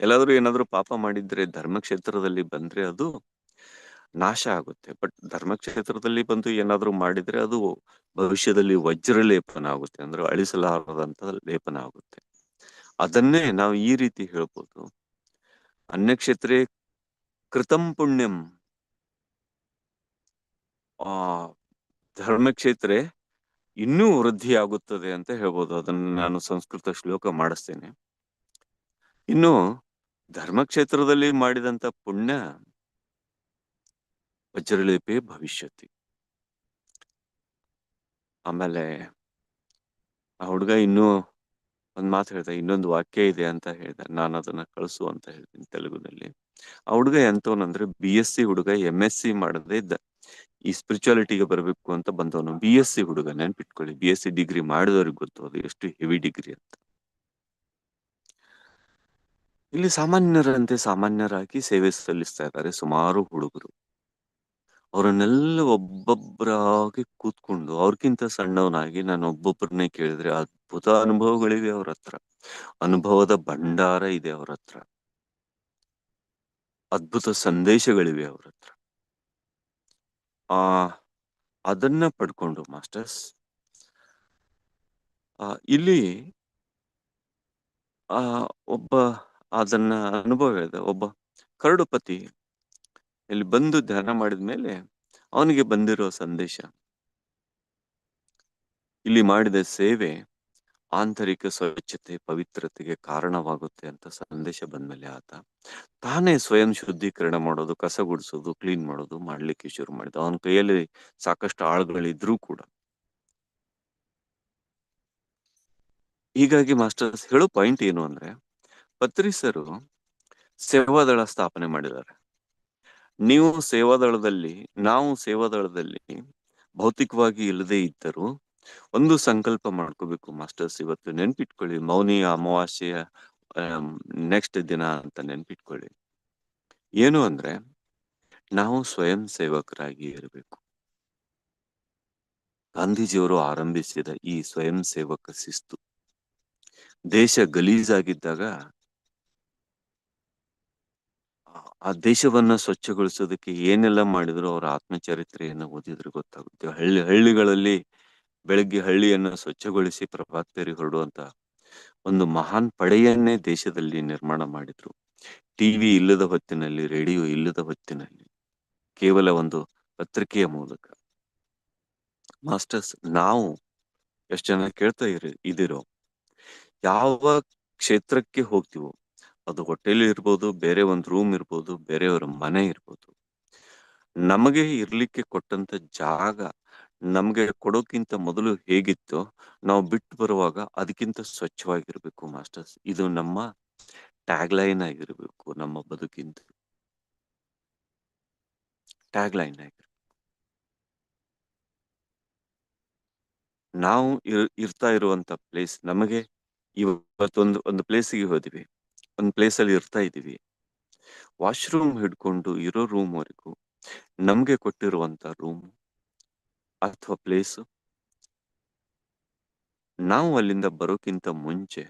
ಎಲ್ಲಾದ್ರೂ ಏನಾದ್ರೂ ಪಾಪ ಮಾಡಿದ್ರೆ ಧರ್ಮಕ್ಷೇತ್ರದಲ್ಲಿ ಬಂದ್ರೆ ಅದು ನಾಶ ಆಗುತ್ತೆ. ಬಟ್ ಧರ್ಮಕ್ಷೇತ್ರದಲ್ಲಿ ಬಂದು ಏನಾದ್ರೂ ಮಾಡಿದ್ರೆ ಅದು ಭವಿಷ್ಯದಲ್ಲಿ ವಜ್ರ ಲೇಪನ ಆಗುತ್ತೆ. ಅಂದ್ರೆ ಅಳಿಸಲಾರದಂತ ಲೇಪನ ಆಗುತ್ತೆ. ಅದನ್ನೇ ನಾವು ಈ ರೀತಿ ಹೇಳ್ಬೋದು. ಅನ್ಯಕ್ಷೇತ್ರೇ ಕೃತಂ ಪುಣ್ಯಂ. ಆ ಧರ್ಮಕ್ಷೇತ್ರ ಇನ್ನೂ ವೃದ್ಧಿ ಆಗುತ್ತದೆ ಅಂತ ಹೇಳ್ಬೋದು. ಅದನ್ನ ನಾನು ಸಂಸ್ಕೃತ ಶ್ಲೋಕ ಮಾಡಿಸ್ತೇನೆ. ಇನ್ನು ಧರ್ಮಕ್ಷೇತ್ರದಲ್ಲಿ ಮಾಡಿದಂತ ಪುಣ್ಯ ವಜ್ರಲೇಪೆ ಭವಿಷ್ಯತಿ. ಆಮೇಲೆ, ಆ ಹುಡುಗ ಇನ್ನೂ ಒಂದ್ ಮಾತು ಹೇಳ್ದ, ಇನ್ನೊಂದು ವಾಕ್ಯ ಇದೆ ಅಂತ ಹೇಳ್ದ ನಾನು ಅದನ್ನ ಕಳಿಸು ಅಂತ ಹೇಳ್ತೀನಿ ತೆಲುಗುನಲ್ಲಿ. ಆ ಹುಡುಗ ಎಂತವನಂದ್ರೆ ಬಿ ಎಸ್ ಸಿ ಹುಡುಗ, ಎಂ ಎಸ್ ಸಿ ಮಾಡದೇ ಇದ್ದ. ಈ ಸ್ಪಿರಿಚುಯಾಲಿಟಿಗೆ ಬರಬೇಕು ಅಂತ ಬಂದವನು. ಬಿ ಎಸ್ ಸಿ ಹುಡುಗ ನೆನ್ಪಿಟ್ಕೊಳ್ಳಿ. ಬಿ ಎಸ್ ಸಿ ಡಿಗ್ರಿ ಮಾಡಿದವ್ರಿಗೆ ಗೊತ್ತು ಅದು ಎಷ್ಟು ಹೆವಿ ಡಿಗ್ರಿ ಅಂತ. ಇಲ್ಲಿ ಸಾಮಾನ್ಯರಂತೆ ಸಾಮಾನ್ಯರಾಗಿ ಸೇವೆ ಸಲ್ಲಿಸ್ತಾ ಇದ್ದಾರೆ ಸುಮಾರು ಹುಡುಗರು. ಅವರನ್ನೆಲ್ಲ ಒಬ್ಬೊಬ್ಬರಾಗಿ ಕೂತ್ಕೊಂಡು ಅವ್ರಿಗಿಂತ ಸಣ್ಣವನಾಗಿ ನಾನು ಒಬ್ಬೊಬ್ಬರನ್ನೇ ಕೇಳಿದ್ರೆ ಅದ್ಭುತ ಅನುಭವಗಳಿವೆ ಅವ್ರ ಹತ್ರ. ಅನುಭವದ ಭಂಡಾರ ಇದೆ ಅವ್ರ ಹತ್ರ. ಅದ್ಭುತ ಸಂದೇಶಗಳಿವೆ ಅವ್ರ ಹತ್ರ. ಆ, ಅದನ್ನ ಪಡ್ಕೊಂಡು ಮಾಸ್ಟರ್ಸ್, ಆ, ಇಲ್ಲಿ, ಆ, ಒಬ್ಬ, ಅದನ್ನ ಅನುಭವ ಹೇಳಿದೆ, ಒಬ್ಬ ಕರಡುಪತಿ ಇಲ್ಲಿ ಬಂದು ಧ್ಯಾನ ಮಾಡಿದ ಮೇಲೆ ಅವನಿಗೆ ಬಂದಿರೋ ಸಂದೇಶ. ಇಲ್ಲಿ ಮಾಡಿದ ಸೇವೆ ಆಂತರಿಕ ಸ್ವಚ್ಛತೆ, ಪವಿತ್ರತೆಗೆ ಕಾರಣವಾಗುತ್ತೆ ಅಂತ ಸಂದೇಶ ಬಂದ್ಮೇಲೆ ಆತ ತಾನೇ ಸ್ವಯಂ ಶುದ್ಧೀಕರಣ ಮಾಡೋದು, ಕಸ ಗುಡಿಸೋದು, ಕ್ಲೀನ್ ಮಾಡೋದು, ಮಾಡ್ಲಿಕ್ಕೆ ಶುರು ಮಾಡಿದ. ಅವನ ಕೈಯಲ್ಲಿ ಸಾಕಷ್ಟು ಆಳುಗಳಿದ್ರೂ ಕೂಡ. ಹೀಗಾಗಿ ಮಾಸ್ಟರ್ಸ್, ಹೇಳೋ ಪಾಯಿಂಟ್ ಏನು ಅಂದ್ರೆ, ಪತ್ರಿಸರು ಸೇವಾದಳ ಸ್ಥಾಪನೆ ಮಾಡಿದ್ದಾರೆ. ನೀವು ಸೇವಾದಳದಲ್ಲಿ, ನಾವು ಸೇವಾದಳದಲ್ಲಿ ಭೌತಿಕವಾಗಿ ಇಲ್ಲದೆ ಇದ್ದರೂ ಒಂದು ಸಂಕಲ್ಪ ಮಾಡ್ಕೋಬೇಕು, ಮಾಸ್ಟರ್ಸ್. ಇವತ್ತು ನೆನ್ಪಿಟ್ಕೊಳ್ಳಿ ಮೌನಿ ಅಮಾವಾಸ್ಯೆಯ ನೆಕ್ಸ್ಟ್ ದಿನ ಅಂತ ನೆನ್ಪಿಟ್ಕೊಳ್ಳಿ. ಏನು ಅಂದ್ರೆ, ನಾವು ಸ್ವಯಂ ಸೇವಕರಾಗಿ ಇರಬೇಕು. ಗಾಂಧೀಜಿಯವರು ಆರಂಭಿಸಿದ ಈ ಸ್ವಯಂ ಸೇವಕ ಶಿಸ್ತು. ದೇಶ ಗಲೀಜಾಗಿದ್ದಾಗ ಆ- ದೇಶವನ್ನ ಸ್ವಚ್ಛಗೊಳಿಸೋದಕ್ಕೆ ಏನೆಲ್ಲ ಮಾಡಿದ್ರು ಅವರ ಆತ್ಮಚರಿತ್ರೆಯನ್ನ ಓದಿದ್ರೆ ಗೊತ್ತಾಗುತ್ತೆ. ಹಳ್ಳಿ, ಹಳ್ಳಿಗಳಲ್ಲಿ ಬೆಳಗ್ಗೆ ಹಳ್ಳಿಯನ್ನ ಸ್ವಚ್ಛಗೊಳಿಸಿ ಪ್ರಭಾತೇರಿ ಹೊರಡುವಂತ ಒಂದು ಮಹಾನ್ ಪಡೆಯನ್ನೇ ದೇಶದಲ್ಲಿ ನಿರ್ಮಾಣ ಮಾಡಿದ್ರು. ಟಿವಿ ಇಲ್ಲದ ಹೊತ್ತಿನಲ್ಲಿ, ರೇಡಿಯೋ ಇಲ್ಲದ ಹೊತ್ತಿನಲ್ಲಿ, ಕೇವಲ ಒಂದು ಪತ್ರಿಕೆಯ ಮೂಲಕ. ಮಾಸ್ಟರ್ಸ್, ನಾವು ಎಷ್ಟು ಜನ ಕೇಳ್ತಾ ಇರಿ, ಇದಿರೋ, ಯಾವ ಕ್ಷೇತ್ರಕ್ಕೆ ಹೋಗ್ತೀವೋ ಅದು ಹೋಟೆಲ್ ಇರ್ಬೋದು, ಬೇರೆ ಒಂದು ರೂಮ್ ಇರ್ಬೋದು ಬೇರೆಯವರ ಮನೆ ಇರ್ಬೋದು. ನಮಗೆ ಇರ್ಲಿಕ್ಕೆ ಕೊಟ್ಟಂತ ಜಾಗ ನಮ್ಗೆ ಕೊಡೋಕ್ಕಿಂತ ಮೊದಲು ಹೇಗಿತ್ತೋ ನಾವು ಬಿಟ್ಟು ಬರುವಾಗ ಅದಕ್ಕಿಂತ ಸ್ವಚ್ಛವಾಗಿರ್ಬೇಕು ಮಾಸ್ಟರ್ಸ್. ಇದು ನಮ್ಮ ಟ್ಯಾಗ್ಲೈನ್ ಆಗಿರ್ಬೇಕು, ನಮ್ಮ ಬದುಕಿಂದ. ಟ್ಯಾಗ್ ಲೈನ್ ಆಗಿರ್ಬೇಕು. ನಾವು ಇರ್, ಇರ್ತಾ ಇರುವಂತ ಪ್ಲೇಸ್ ನಮಗೆ ಇವತ್ತೊಂದು, ಒಂದು ಪ್ಲೇಸಿಗೆ ಹೋದಿವಿ. ಒಂದು ಪ್ಲೇಸ್ ಅಲ್ಲಿ ಇರ್ತಾ ಇದೀವಿ ವಾಶ್ರೂಮ್ ಹಿಡ್ಕೊಂಡು ಇರೋ ರೂಮ್ ವರೆಗೂ ನಮ್ಗೆ ಕೊಟ್ಟಿರುವಂತ ರೂಮ್ ಅಥವಾ ಪ್ಲೇಸ್ ನಾವು ಅಲ್ಲಿಂದ ಬರೋಕ್ಕಿಂತ ಮುಂಚೆ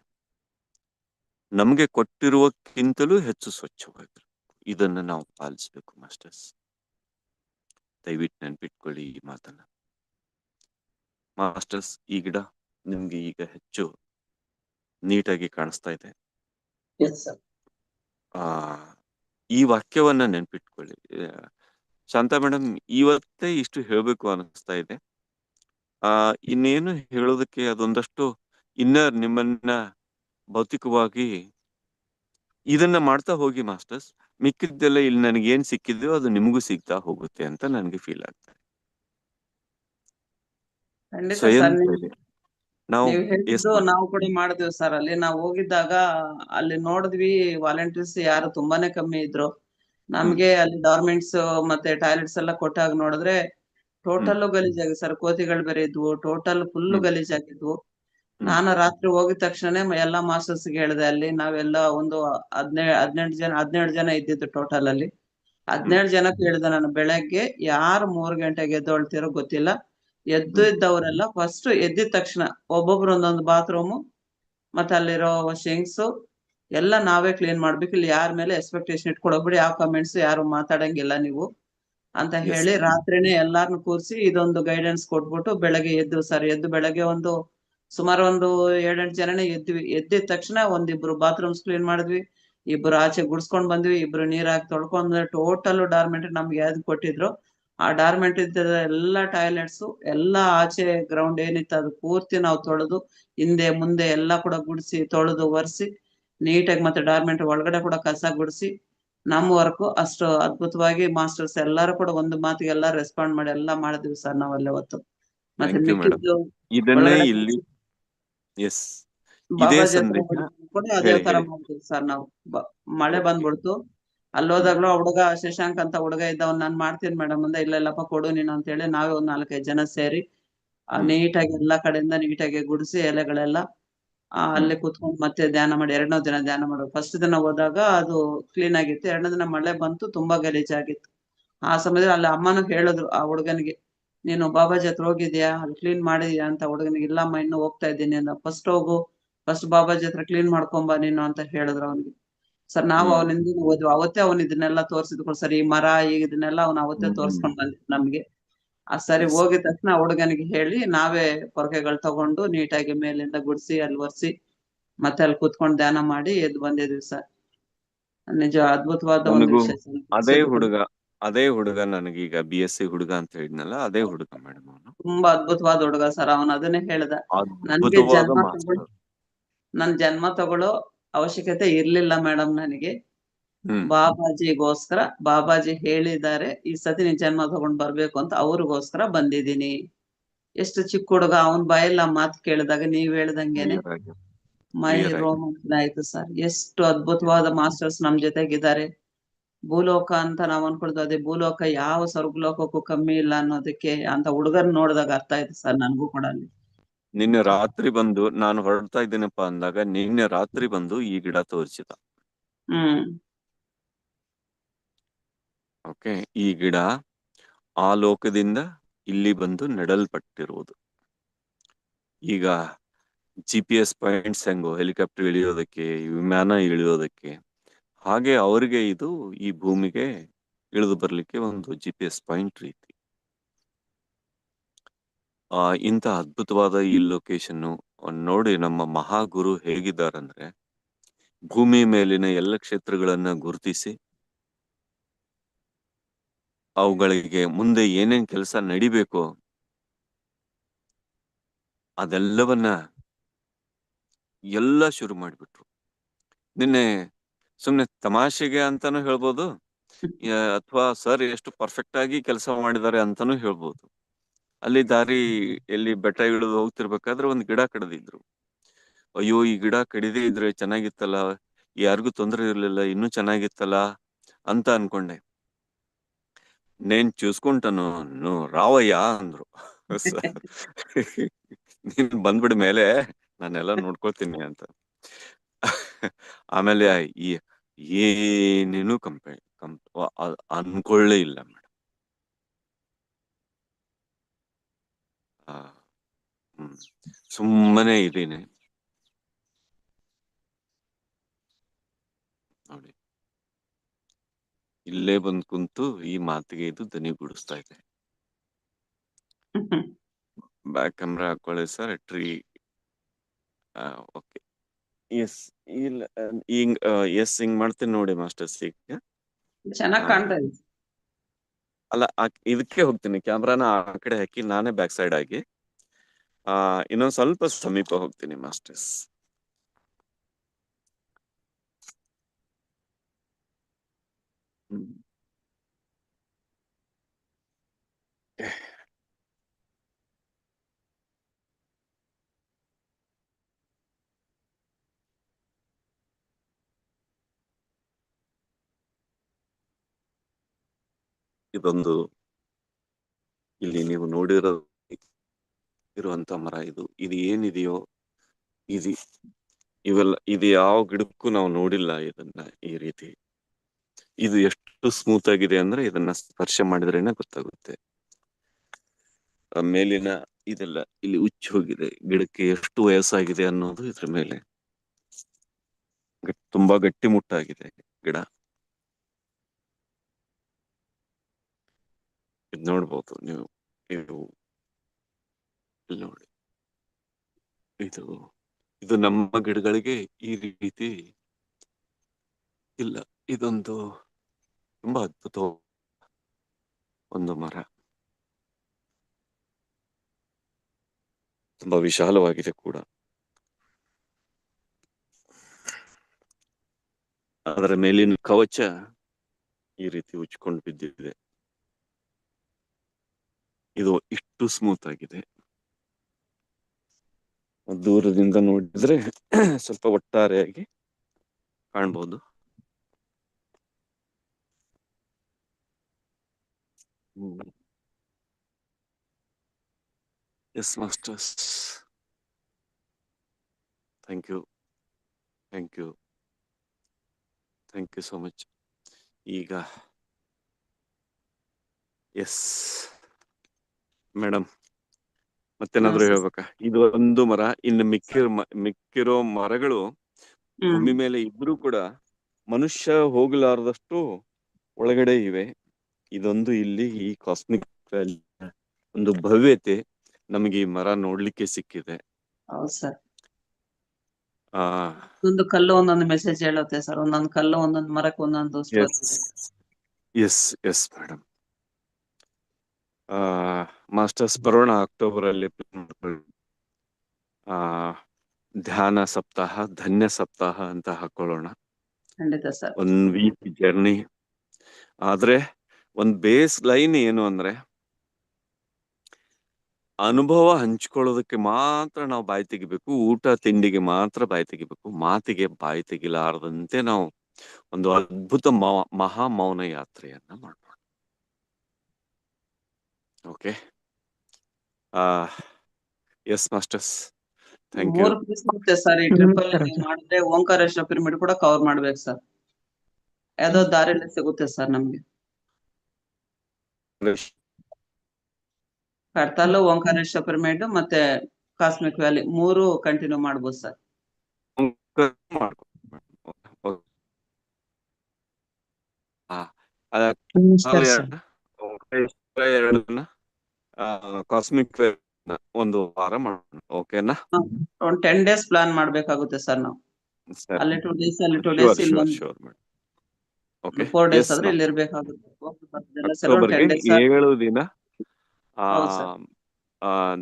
ನಮ್ಗೆ ಕೊಟ್ಟಿರುವಕ್ಕಿಂತಲೂ ಹೆಚ್ಚು ಸ್ವಚ್ಛವಾಗಿರ್ಬೇಕು. ಇದನ್ನ ನಾವು ಪಾಲಿಸ್ಬೇಕು ಮಾಸ್ಟರ್ಸ್. ದಯವಿಟ್ಟು ನೆನ್ಪಿಟ್ಕೊಳ್ಳಿ ಈ ಮಾತನ್ನ. ಮಾಸ್ಟರ್ಸ್, ಈ ಗಿಡ ನಿಮ್ಗೆ ಈಗ ಹೆಚ್ಚು ನೀಟಾಗಿ ಕಾಣಿಸ್ತಾ ಇದೆ. ಎಸ್ ಸರ್ ಆ ಈ ವಾಕ್ಯವನ್ನ ನೆನ್ಪಿಟ್ಕೊಳ್ಳಿ. ಶಾಂತ ಮೇಡಮ್ ಇವತ್ತೇ ಇಷ್ಟು ಹೇಳ್ಬೇಕು ಅನಿಸ್ತಾ ಇದೆ. ಆ ಇನ್ನೇನು ಹೇಳೋದಕ್ಕೆ ಅದೊಂದಷ್ಟು ಇನ್ನ ನಿಮ್ಮನ್ನ ಭೌತಿಕವಾಗಿ ಇದನ್ನ ಮಾಡ್ತಾ ಹೋಗಿ ಮಾಸ್ಟರ್ಸ್. ಮಿಕ್ಕಿದ್ದೆಲ್ಲ ಇಲ್ಲಿ ನನಗೆ ಏನ್ ಸಿಕ್ಕಿದ್ಯೋ ಅದು ನಿಮಗೂ ಸಿಗ್ತಾ ಹೋಗುತ್ತೆ ಅಂತ ನನಗೆ ಫೀಲ್ ಆಗ್ತದೆ ನೀವು. ನಾವು ಕೂಡ ಮಾಡಿದ್ವಿ ಸರ್ ಅಲ್ಲಿ ನಾವು ಹೋಗಿದ್ದಾಗ ಅಲ್ಲಿ ನೋಡಿದ್ವಿ ವಾಲಂಟಿಯರ್ಸ್ ಯಾರು ತುಂಬಾನೇ ಕಮ್ಮಿ ಇದ್ರು. ನಮ್ಗೆ ಅಲ್ಲಿ ಡಾರ್ಮೆಂಟ್ಸ್ ಮತ್ತೆ ಟಾಯ್ಲೆಟ್ಸ್ ಎಲ್ಲ ಕೊಟ್ಟಾಗ ನೋಡಿದ್ರೆ ಟೋಟಲ್ ಗಲೀಜಾಗಿ ಸರ್ ಕೋತಿಗಳು ಬೇರೆ ಇದ್ವು ಟೋಟಲ್ ಫುಲ್. ಗಲೀಜಾಗಿದ್ವು. ನಾನು ರಾತ್ರಿ ಹೋಗಿದ ತಕ್ಷಣ ಎಲ್ಲಾ ಮಾಸ್ಟರ್ಸ್ ಹೇಳಿದೆ ಅಲ್ಲಿ. ನಾವೆಲ್ಲ ಒಂದು ಹದಿನೇಳು ಹದಿನೆಂಟು ಜನ ಹದಿನೇಳು ಜನ ಇದ್ದಿದ್ದು ಟೋಟಲ್ ಅಲ್ಲಿ. ಹದಿನೇಳು ಜನಕ್ಕೆ ಹೇಳಿದೆ ನಾನು ಬೆಳಗ್ಗೆ ಯಾರು ಮೂರು ಗಂಟೆಗೆ ಎದ್ದೊಳ್ತಿರೋ ಗೊತ್ತಿಲ್ಲ. ಎದ್ದು. ಇದ್ದವರೆಲ್ಲ ಫಸ್ಟ್ ಎದ್ದಿದ ತಕ್ಷಣ ಒಬ್ಬೊಬ್ರು ಒಂದೊಂದು ಬಾತ್ರೂಮು ಮತ್ತೆ ಅಲ್ಲಿರೋ ಶಿಂಗ್ಸು ಎಲ್ಲ ನಾವೇ ಕ್ಲೀನ್ ಮಾಡ್ಬೇಕು. ಇಲ್ಲಿ ಯಾರ ಮೇಲೆ ಎಕ್ಸ್ಪೆಕ್ಟೇಷನ್ ಇಟ್ಕೊಡೋಗ್ಬಿಡಿ ಯಾವ ಕಮೆಂಟ್ಸ್ ಯಾರು ಮಾತಾಡಂಗಿಲ್ಲ ನೀವು ಅಂತ ಹೇಳಿ ರಾತ್ರಿನೇ ಎಲ್ಲಾರ್ನು ಕೂರಿಸಿ ಇದೊಂದು ಗೈಡೆನ್ಸ್ ಕೊಟ್ಬಿಟ್ಟು ಬೆಳಗ್ಗೆ ಎದ್ದು ಸರ್ ಎದ್ದು ಬೆಳಗ್ಗೆ ಒಂದು ಸುಮಾರು ಒಂದು ಏಳೆಂಟು ಜನನೇ ಎದ್ವಿ. ಎದ್ದಿದ ತಕ್ಷಣ ಒಂದಿಬ್ರು ಬಾತ್ರೂಮ್ಸ್ ಕ್ಲೀನ್ ಮಾಡಿದ್ವಿ. ಇಬ್ರು ಆಚೆ ಗುಡ್ಸ್ಕೊಂಡ್ ಬಂದ್ವಿ. ಇಬ್ರು ನೀರ್ ಹಾಕಿ ತೊಳ್ಕೊಂಡ್ ಟೋಟಲ್ ಡಾರ್ಮೆಂಟ್ ನಮ್ಗೆ ಯಾವ್ದು ಕೊಟ್ಟಿದ್ರು. ಆ ಡಾರ್ಮೆಂಟ್ ಇದ್ದ ಎಲ್ಲಾ ಟಾಯ್ಲೆಟ್ಸ್ ಎಲ್ಲಾ ಆಚೆ ಗ್ರೌಂಡ್ ಏನಿತ್ತು ಅದು ಪೂರ್ತಿ ನಾವು ತೊಳೆದು ಹಿಂದೆ ಮುಂದೆ ಎಲ್ಲಾ ಕೂಡ ಗುಡಿಸಿ ತೊಳೆದು ಒರೆಸಿ ನೀಟಾಗಿ ಮತ್ತೆ ಡಾರ್ಮೆಂಟ್ ಒಳಗಡೆ ಕೂಡ ಕಸ ಗುಡಿಸಿ ನಮ್ಮ ವರ್ಕು ಅಷ್ಟು ಅದ್ಭುತವಾಗಿ ಮಾಸ್ಟರ್ಸ್ ಎಲ್ಲಾರು ಕೂಡ ಒಂದು ಮಾತಿಗೆ ಎಲ್ಲಾ ರೆಸ್ಪಾಂಡ್ ಮಾಡಿ ಎಲ್ಲಾ ಮಾಡಿದ್ವಿ ಸರ್ ನಾವಲ್ಲಿ ಮತ್ತೆ madam. ಮಿಕ್ಕಿದ್ದು ಇದನ್ನೇ ಒಳಗಡೆ ಇಲ್ಲಿ ಎಸ್ ಕೂಡ ಅದೇ ತರ ಹೇಳಿ. ಮಾಡಿದ್ವಿ ಸರ್ ನಾವು ಮಳೆ. ಬಂದ್ಬಿಡ್ತು ಅಲ್ಲಿ ಹೋದಾಗ್ಲೂ ಆ ಹುಡುಗ ಶಶಾಂಕ್ ಅಂತ ಹುಡುಗ ಇದ್ದವನ್ ನಾನ್ ಮಾಡ್ತೀನಿ ಮೇಡಮ್ ಅಂದ ಇಲ್ಲ ಇಲ್ಲಪ್ಪ ಕೊಡು ನೀನು ಅಂತ ಹೇಳಿ ನಾವೇ ಒಂದ್ ನಾಲ್ಕೈದು ಜನ ಸೇರಿ. ನೀಟಾಗಿ ಎಲ್ಲಾ ಕಡೆಯಿಂದ ನೀಟಾಗಿ ಗುಡಿಸಿ ಎಲೆಗಳೆಲ್ಲ ಅಲ್ಲಿ ಅಲ್ಲೇ ಕುತ್ಕೊಂಡ್ ಮತ್ತೆ ಧ್ಯಾನ ಮಾಡಿ ಎರಡನೇ ದಿನ ಧ್ಯಾನ ಮಾಡೋದು. ಫಸ್ಟ್ ದಿನ ಹೋದಾಗ ಅದು ಕ್ಲೀನ್ ಆಗಿತ್ತು ಎರಡನೇ ದಿನ ಮಳೆ ಬಂತು ತುಂಬಾ ಗಲೀಜಾಗಿತ್ತು ಆ ಸಮಯದಲ್ಲಿ ಅಲ್ಲಿ ಅಮ್ಮನು ಹೇಳಿದ್ರು ಆ ಹುಡುಗನಿಗೆ ನೀನು ಬಾಬಾಜಿ ಹತ್ರ ಹೋಗಿದ್ಯಾ? ಅಲ್ಲಿ ಕ್ಲೀನ್ ಮಾಡಿದ್ಯಾ ಅಂತ ಹುಡುಗನಿಗೆ ಇಲ್ಲಮ್ಮ ಇನ್ನು ಹೋಗ್ತಾ ಇದ್ದೀನಿ ಅಂತ ಫಸ್ಟ್ ಹೋಗು ಫಸ್ಟ್ ಬಾಬಾಜಿ ಹತ್ರ ಕ್ಲೀನ್ ಮಾಡ್ಕೊಂಬ ನೀನು ಅಂತ ಹೇಳಿದ್ರು ಅವನಿಗೆ. ಸರ್ ನಾವು ಅವನಿಂದ ಹೋದ್ವಿ ಅವತ್ತೇ ಅವನ್ ಇದನ್ನೆಲ್ಲ ತೋರಿಸಿದ್ಕೊಳ್ ಸರ್ ಈ ಮರ ಈಗ ಇದನ್ನೆಲ್ಲ ಅವ್ನ ಅವತ್ತೇ ತೋರಿಸ್ಕೊಂಡ್ ಬಂದಿದ್ ನಮ್ಗೆ. ಆ ಸರಿ. ಹೋಗಿದ ತಕ್ಷಣ ಹುಡುಗನಿಗೆ ಹೇಳಿ ನಾವೇ ಪೊರಕೆಗಳು ತಗೊಂಡು ನೀಟಾಗಿ ಮೇಲಿಂದ ಗುಡಿಸಿ ಅಲ್ಲಿ ಒರೆಸಿ ಮತ್ತೆ ಅಲ್ಲಿ ಕುತ್ಕೊಂಡು ಧ್ಯಾನ ಮಾಡಿ ಎದ್ದು ಬಂದಿದ್ವಿ ಸರ್. ನಿಜ ಅದ್ಭುತವಾದ ಅದೇ ಹುಡುಗ ಅದೇ ಹುಡುಗ ನನಗೀಗ ಬಿ ಎಸ್ ಸಿ ಹುಡುಗ ಅಂತ ಹೇಳಿದ್ನಲ್ಲ ಅದೇ ಹುಡುಗ ಮೇಡಮ್ ಅವನು. ತುಂಬಾ ಅದ್ಭುತವಾದ ಹುಡುಗ ಸರ್ ಅವನ್ ಅದನ್ನೇ ಹೇಳ್ದ. ನನ್ಗೆ ಜನ್ಮ ನನ್ ಜನ್ಮ ತಗೊಳ್ಳೋ ಅವಶ್ಯಕತೆ ಇರ್ಲಿಲ್ಲ ಮೇಡಮ್ ನನಗೆ. ಬಾಬಾಜಿಗೋಸ್ಕರ ಬಾಬಾಜಿ ಹೇಳಿದ್ದಾರೆ ಈ ಸತಿ ನೀನ್ ಜನ್ಮ ತಗೊಂಡ್ ಬರ್ಬೇಕು ಅಂತ ಅವ್ರಿಗೋಸ್ಕರ ಬಂದಿದ್ದೀನಿ. ಎಷ್ಟು ಚಿಕ್ಕ ಹುಡುಗ ಅವನ್ ಬಾಯಲ್ಲ ಮಾತು ಕೇಳಿದಾಗ ನೀವ್ ಹೇಳ್ದಂಗೆನೆ. ಮೈ. ರೋಮಾಂಚನ ಆಯ್ತು ಸರ್ ಎಷ್ಟು ಅದ್ಭುತವಾದ ಮಾಸ್ಟರ್ಸ್ ನಮ್ ಜೊತೆಗಿದ್ದಾರೆ. ಭೂಲೋಕ ಅಂತ ನಾವ್ ಅನ್ಕೊಳ್ತೀವಿ ಅದೇ ಭೂಲೋಕ ಯಾವ ಸ್ವರ್ಗಲೋಕಕ್ಕೂ ಕಮ್ಮಿ ಇಲ್ಲ ಅನ್ನೋದಕ್ಕೆ ಅಂತ ಹುಡುಗರ್ ನೋಡಿದಾಗ ಅರ್ಥ ಆಯ್ತು ಸರ್ ನನ್ಗೂ ಕೂಡ ಅಲ್ಲಿ. ನಿನ್ನೆ ರಾತ್ರಿ ಬಂದು ನಾನು ಹೊರಡ್ತಾ ಇದ್ದೀನಪ್ಪ ಅಂದಾಗ ನಿನ್ನೆ ರಾತ್ರಿ ಬಂದು ಈ ಗಿಡ ತೋರಿಸಿದ. ಹ್ಮ್. ಓಕೆ ಈ ಗಿಡ ಆ ಲೋಕದಿಂದ ಇಲ್ಲಿ ಬಂದು ನೆಡಲ್ಪಟ್ಟಿರುವುದು. ಈಗ ಜಿ ಪಿ ಎಸ್ ಪಾಯಿಂಟ್ಸ್ ಹೆಂಗೋ ಹೆಲಿಕಾಪ್ಟರ್ ಇಳಿಯೋದಕ್ಕೆ ವಿಮಾನ ಇಳಿಯೋದಕ್ಕೆ ಹಾಗೆ ಅವರಿಗೆ ಇದು ಈ ಭೂಮಿಗೆ ಇಳಿದು ಬರ್ಲಿಕ್ಕೆ ಒಂದು ಜಿ ಪಿ ಎಸ್ ಪಾಯಿಂಟ್ ರೀತಿ. ಆ ಇಂಥ ಅದ್ಭುತವಾದ ಈ ಲೊಕೇಶನ್ ನೋಡಿ ನಮ್ಮ ಮಹಾಗುರು ಹೇಗಿದ್ದಾರಂದ್ರೆ ಭೂಮಿ ಮೇಲಿನ ಎಲ್ಲ ಕ್ಷೇತ್ರಗಳನ್ನ ಗುರುತಿಸಿ ಅವುಗಳಿಗೆ ಮುಂದೆ ಏನೇನ್ ಕೆಲಸ ನಡಿಬೇಕು ಅದೆಲ್ಲವನ್ನ ಎಲ್ಲ ಶುರು ಮಾಡಿಬಿಟ್ರು. ನಿನ್ನೆ ಸುಮ್ನೆ ತಮಾಷೆಗೆ ಅಂತಾನು ಹೇಳ್ಬೋದು ಅಥವಾ ಸರ್ ಎಷ್ಟು ಪರ್ಫೆಕ್ಟ್ ಆಗಿ ಕೆಲಸ ಮಾಡಿದ್ದಾರೆ ಅಂತಾನು ಹೇಳ್ಬೋದು. ಅಲ್ಲಿ ದಾರಿ ಎಲ್ಲಿ ಬೆಟ್ಟ ಇಳಿದು ಹೋಗ್ತಿರ್ಬೇಕಾದ್ರೆ ಒಂದು ಗಿಡ ಕಡ್ದಿದ್ರು. ಅಯ್ಯೋ ಈ ಗಿಡ ಕಡಿದೇ ಇದ್ರೆ ಚೆನ್ನಾಗಿತ್ತಲ್ಲ ಯಾರಿಗೂ ತೊಂದರೆ ಇರ್ಲಿಲ್ಲ ಇನ್ನೂ ಚೆನ್ನಾಗಿತ್ತಲ್ಲ ಅಂತ ಅನ್ಕೊಂಡೆ. ನೇನ್ ಚೂಸ್ಕೊಂಟನು ರಾವಯ್ಯ ಅಂದ್ರು. (laughs) ನೀನ್ ಬಂದ್ಬಿಡ ಮೇಲೆ ನಾನೆಲ್ಲ ನೋಡ್ಕೊಳ್ತೀನಿ ಅಂತ. ಆಮೇಲೆ ಈ ಏನೇನು ಕಂಪೆ ಕಂಪ್ ಅನ್ಕೊಳ್ಳೇ ಇಲ್ಲ ಮೇಡಮ್ ಸುಮ್ಮನೆ ಇದೀನಿ ನೋಡಿ. ಇಲ್ಲೇ ಬಂದ್ ಕುಂತು ಈ ಮಾತಿಗೆ ಇದು ದನಿಗೂಡಿಸ್ತಾ ಇದೆ. ಬ್ಯಾಕ್ ಕ್ಯಾಮ್ರಾ ಹಾಕೊಳ್ಳಿ ಸರ್, ಟ್ರೀ. ಓಕೆ. ಎಸ್, ಇಲ್ಲ, ಹಿಂಗ್, ಎಸ್ ಹಿಂಗ್ ಮಾಡ್ತೀನಿ ನೋಡಿ ಮಾಸ್ಟರ್ ಈಗ ಚೆನ್ನಾಗಿ ಕಾಣ್ತಾ ಇದೆ. ಅಲ್ಲ ಇದಕ್ಕೆ ಹೋಗ್ತೀನಿ. ಕ್ಯಾಮ್ರಾನ ಆ ಕಡೆ ಹಾಕಿ ನಾನೇ ಬ್ಯಾಕ್ ಸೈಡ್ ಆಗಿ. ಆ, ಇನ್ನೊಂದ್ ಸ್ವಲ್ಪ ಸಮೀಪ ಹೋಗ್ತೀನಿ ಮಾಸ್ಟರ್ಸ್ ಹ್ಮ್. ಇದೊಂದು ಇಲ್ಲಿ ನೀವು ನೋಡಿರೋ ಇರುವಂತ ಮರ ಇದು. ಇದು ಏನಿದೆಯೋ? ಇದು ಇವೆಲ್ಲ, ಇದು ಯಾವ ಗಿಡಕ್ಕೂ ನಾವು ನೋಡಿಲ್ಲ ಇದನ್ನ ಈ ರೀತಿ. ಇದು ಎಷ್ಟು ಸ್ಮೂತ್ ಆಗಿದೆ ಅಂದ್ರೆ ಇದನ್ನ ಸ್ಪರ್ಶ ಮಾಡಿದ್ರೇನೆ ಗೊತ್ತಾಗುತ್ತೆ. ಮೇಲಿನ ಇದೆಲ್ಲ, ಇಲ್ಲಿ ಉಚ್ಚಿ ಹೋಗಿದೆ. ಗಿಡಕ್ಕೆ ಎಷ್ಟು ವಯಸ್ಸಾಗಿದೆ ಅನ್ನೋದು ಇದ್ರ ಮೇಲೆ. ತುಂಬಾ ಗಟ್ಟಿಮುಟ್ಟಾಗಿದೆ ಗಿಡ. ಇದ್ ನೋಡ್ಬೋದು ನೀವು. ಇಲ್ಲಿ ನೋಡಿ. ಇದು ಇದು ನಮ್ಮ ಗಿಡಗಳಿಗೆ ಈ ರೀತಿ ಇಲ್ಲ. ಇದೊಂದು ತುಂಬಾ ಅದ್ಭುತ ಒಂದು ಮರ. ತುಂಬಾ ವಿಶಾಲವಾಗಿದೆ ಕೂಡ. ಅದರ ಮೇಲಿನ ಕವಚ ಈ ರೀತಿ ಉಚ್ಕೊಂಡು ಬಿದ್ದಿದೆ. ಇದು ಇಷ್ಟು ಸ್ಮೂತ್ ಆಗಿದೆ. ದೂರದಿಂದ ನೋಡಿದ್ರೆ (clears throat) ಸ್ವಲ್ಪ ಒಟ್ಟಾರೆಯಾಗಿ ಕಾಣ್ಬೋದು. Yes masters thank you thank you thank you so much ಈಗ ಎಸ್ ಮೇಡಮ್ ಮತ್ತೇನಾದ್ರೂ ಹೇಳ್ಬೇಕ? ಇದು ಒಂದು ಮರ ಇನ್ನು ಮಿಕ್ಕಿರೋ ಮಿಕ್ಕಿರೋ ಮರಗಳು ಭೂಮಿ ಮೇಲೆ ಇದ್ರೂ ಕೂಡ ಮನುಷ್ಯ ಹೋಗಲಾರದಷ್ಟು ಒಳಗಡೆ ಇವೆ. ಇದೊಂದು ಇಲ್ಲಿ ಈ ಕಾಸ್ಮಿಕ್ ಒಂದು ಭವ್ಯತೆ ನಮಗೆ ಈ ಮರ ನೋಡ್ಲಿಕ್ಕೆ ಸಿಕ್ಕಿದೆ. ಹೌದು ಸರ್. ಆ. ಒಂದು ಕಲ್ಲು ಒಂದೊಂದು ಮೆಸೇಜ್ ಹೇಳುತ್ತೆ ಸರ್. ಒಂದೊಂದು ಕಲ್ಲು ಒಂದೊಂದು ಮರಕ್ಕೆ ಒಂದೊಂದು ಎಸ್ ಎಸ್ ಮೇಡಮ್ ಮಾಸ್ಟರ್ಸ್ ಬರೋಣ ಅಕ್ಟೋಬರ್ ಅಲ್ಲಿ ಮಾಡ್ಕೊಳ್ಳಿ. ಧ್ಯಾನ ಸಪ್ತಾಹ ಧನ್ಯ ಸಪ್ತಾಹ ಅಂತ ಹಾಕೊಳ್ಳೋಣ. ಒಂದ್ ವೀಕ್ ಜರ್ನಿ ಆದ್ರೆ ಒಂದ್ ಬೇಸ್ ಲೈನ್ ಏನು ಅಂದ್ರೆ ಅನುಭವ ಹಂಚ್ಕೊಳ್ಳೋದಕ್ಕೆ ಮಾತ್ರ ನಾವು ಬಾಯಿ ತೆಗಿಬೇಕು ಊಟ ತಿಂಡಿಗೆ ಮಾತ್ರ ಬಾಯಿ ತೆಗಿಬೇಕು ಮಾತಿಗೆ ಬಾಯಿ ತೆಗಿಲಾರದಂತೆ ನಾವು ಒಂದು ಅದ್ಭುತ ಮೌ- ಮಹಾ ಮೌನ ಯಾತ್ರೆಯನ್ನ ಮಾಡೋಣ ಓಕೆ ಆ ಎಸ್ ಮಾಸ್ಟರ್ಸ್ ಥ್ಯಾಂಕ್ ಯು ಮೂರು ಪೀಸ್ ಇರುತ್ತೆ ಸರ್ ಈ ಟ್ರಿಪಲ್. ಮಾಡಿದ್ರೆ ಓಂಕಾರೇಶ್ವರ ಪಿರಮಿಡ್ ಕೂಡ ಕವರ್ ಮಾಡ್ಬೇಕು ಸರ್ ಯಾವ್ದೋ ದಾರಿಯಲ್ಲಿ ಸಿಗುತ್ತೆ ಸರ್ ನಮ್ಗೆ. ಕಡ್ತಾಲು ಓಂಕಾರೇಶ್ವರ ಪಿರಮಿಡ್ ಮತ್ತೆ ಕಾಸ್ಮಿಕ್ ವ್ಯಾಲಿ ಮೂರು ಕಂಟಿನ್ಯೂ ಮಾಡ್ಬೋದು ಸರ್ ನಮಸ್ಕಾರ ಕಾಸ್ಮಿಕ್ ಒಂದು ವಾರ ಮಾಡೋಣ ಓಕೆನಾ ಒಂದು ಟೆನ್ ಡೇಸ್ ಪ್ಲಾನ್ ಮಾಡ್ಬೇಕಾಗುತ್ತೆ ಸರ್ ನಾವು. ಅಲ್ಲಿ ಟೂ ಡೇಸ್ ಅಲ್ಲಿ ಟೂ ಡೇಸ್ ಫೋರ್ ಡೇಸ್ ಆದ್ರೆ ಇಲ್ಲಿ ಇರ್ಬೇಕಾಗುತ್ತೆ ಏಳು ದಿನ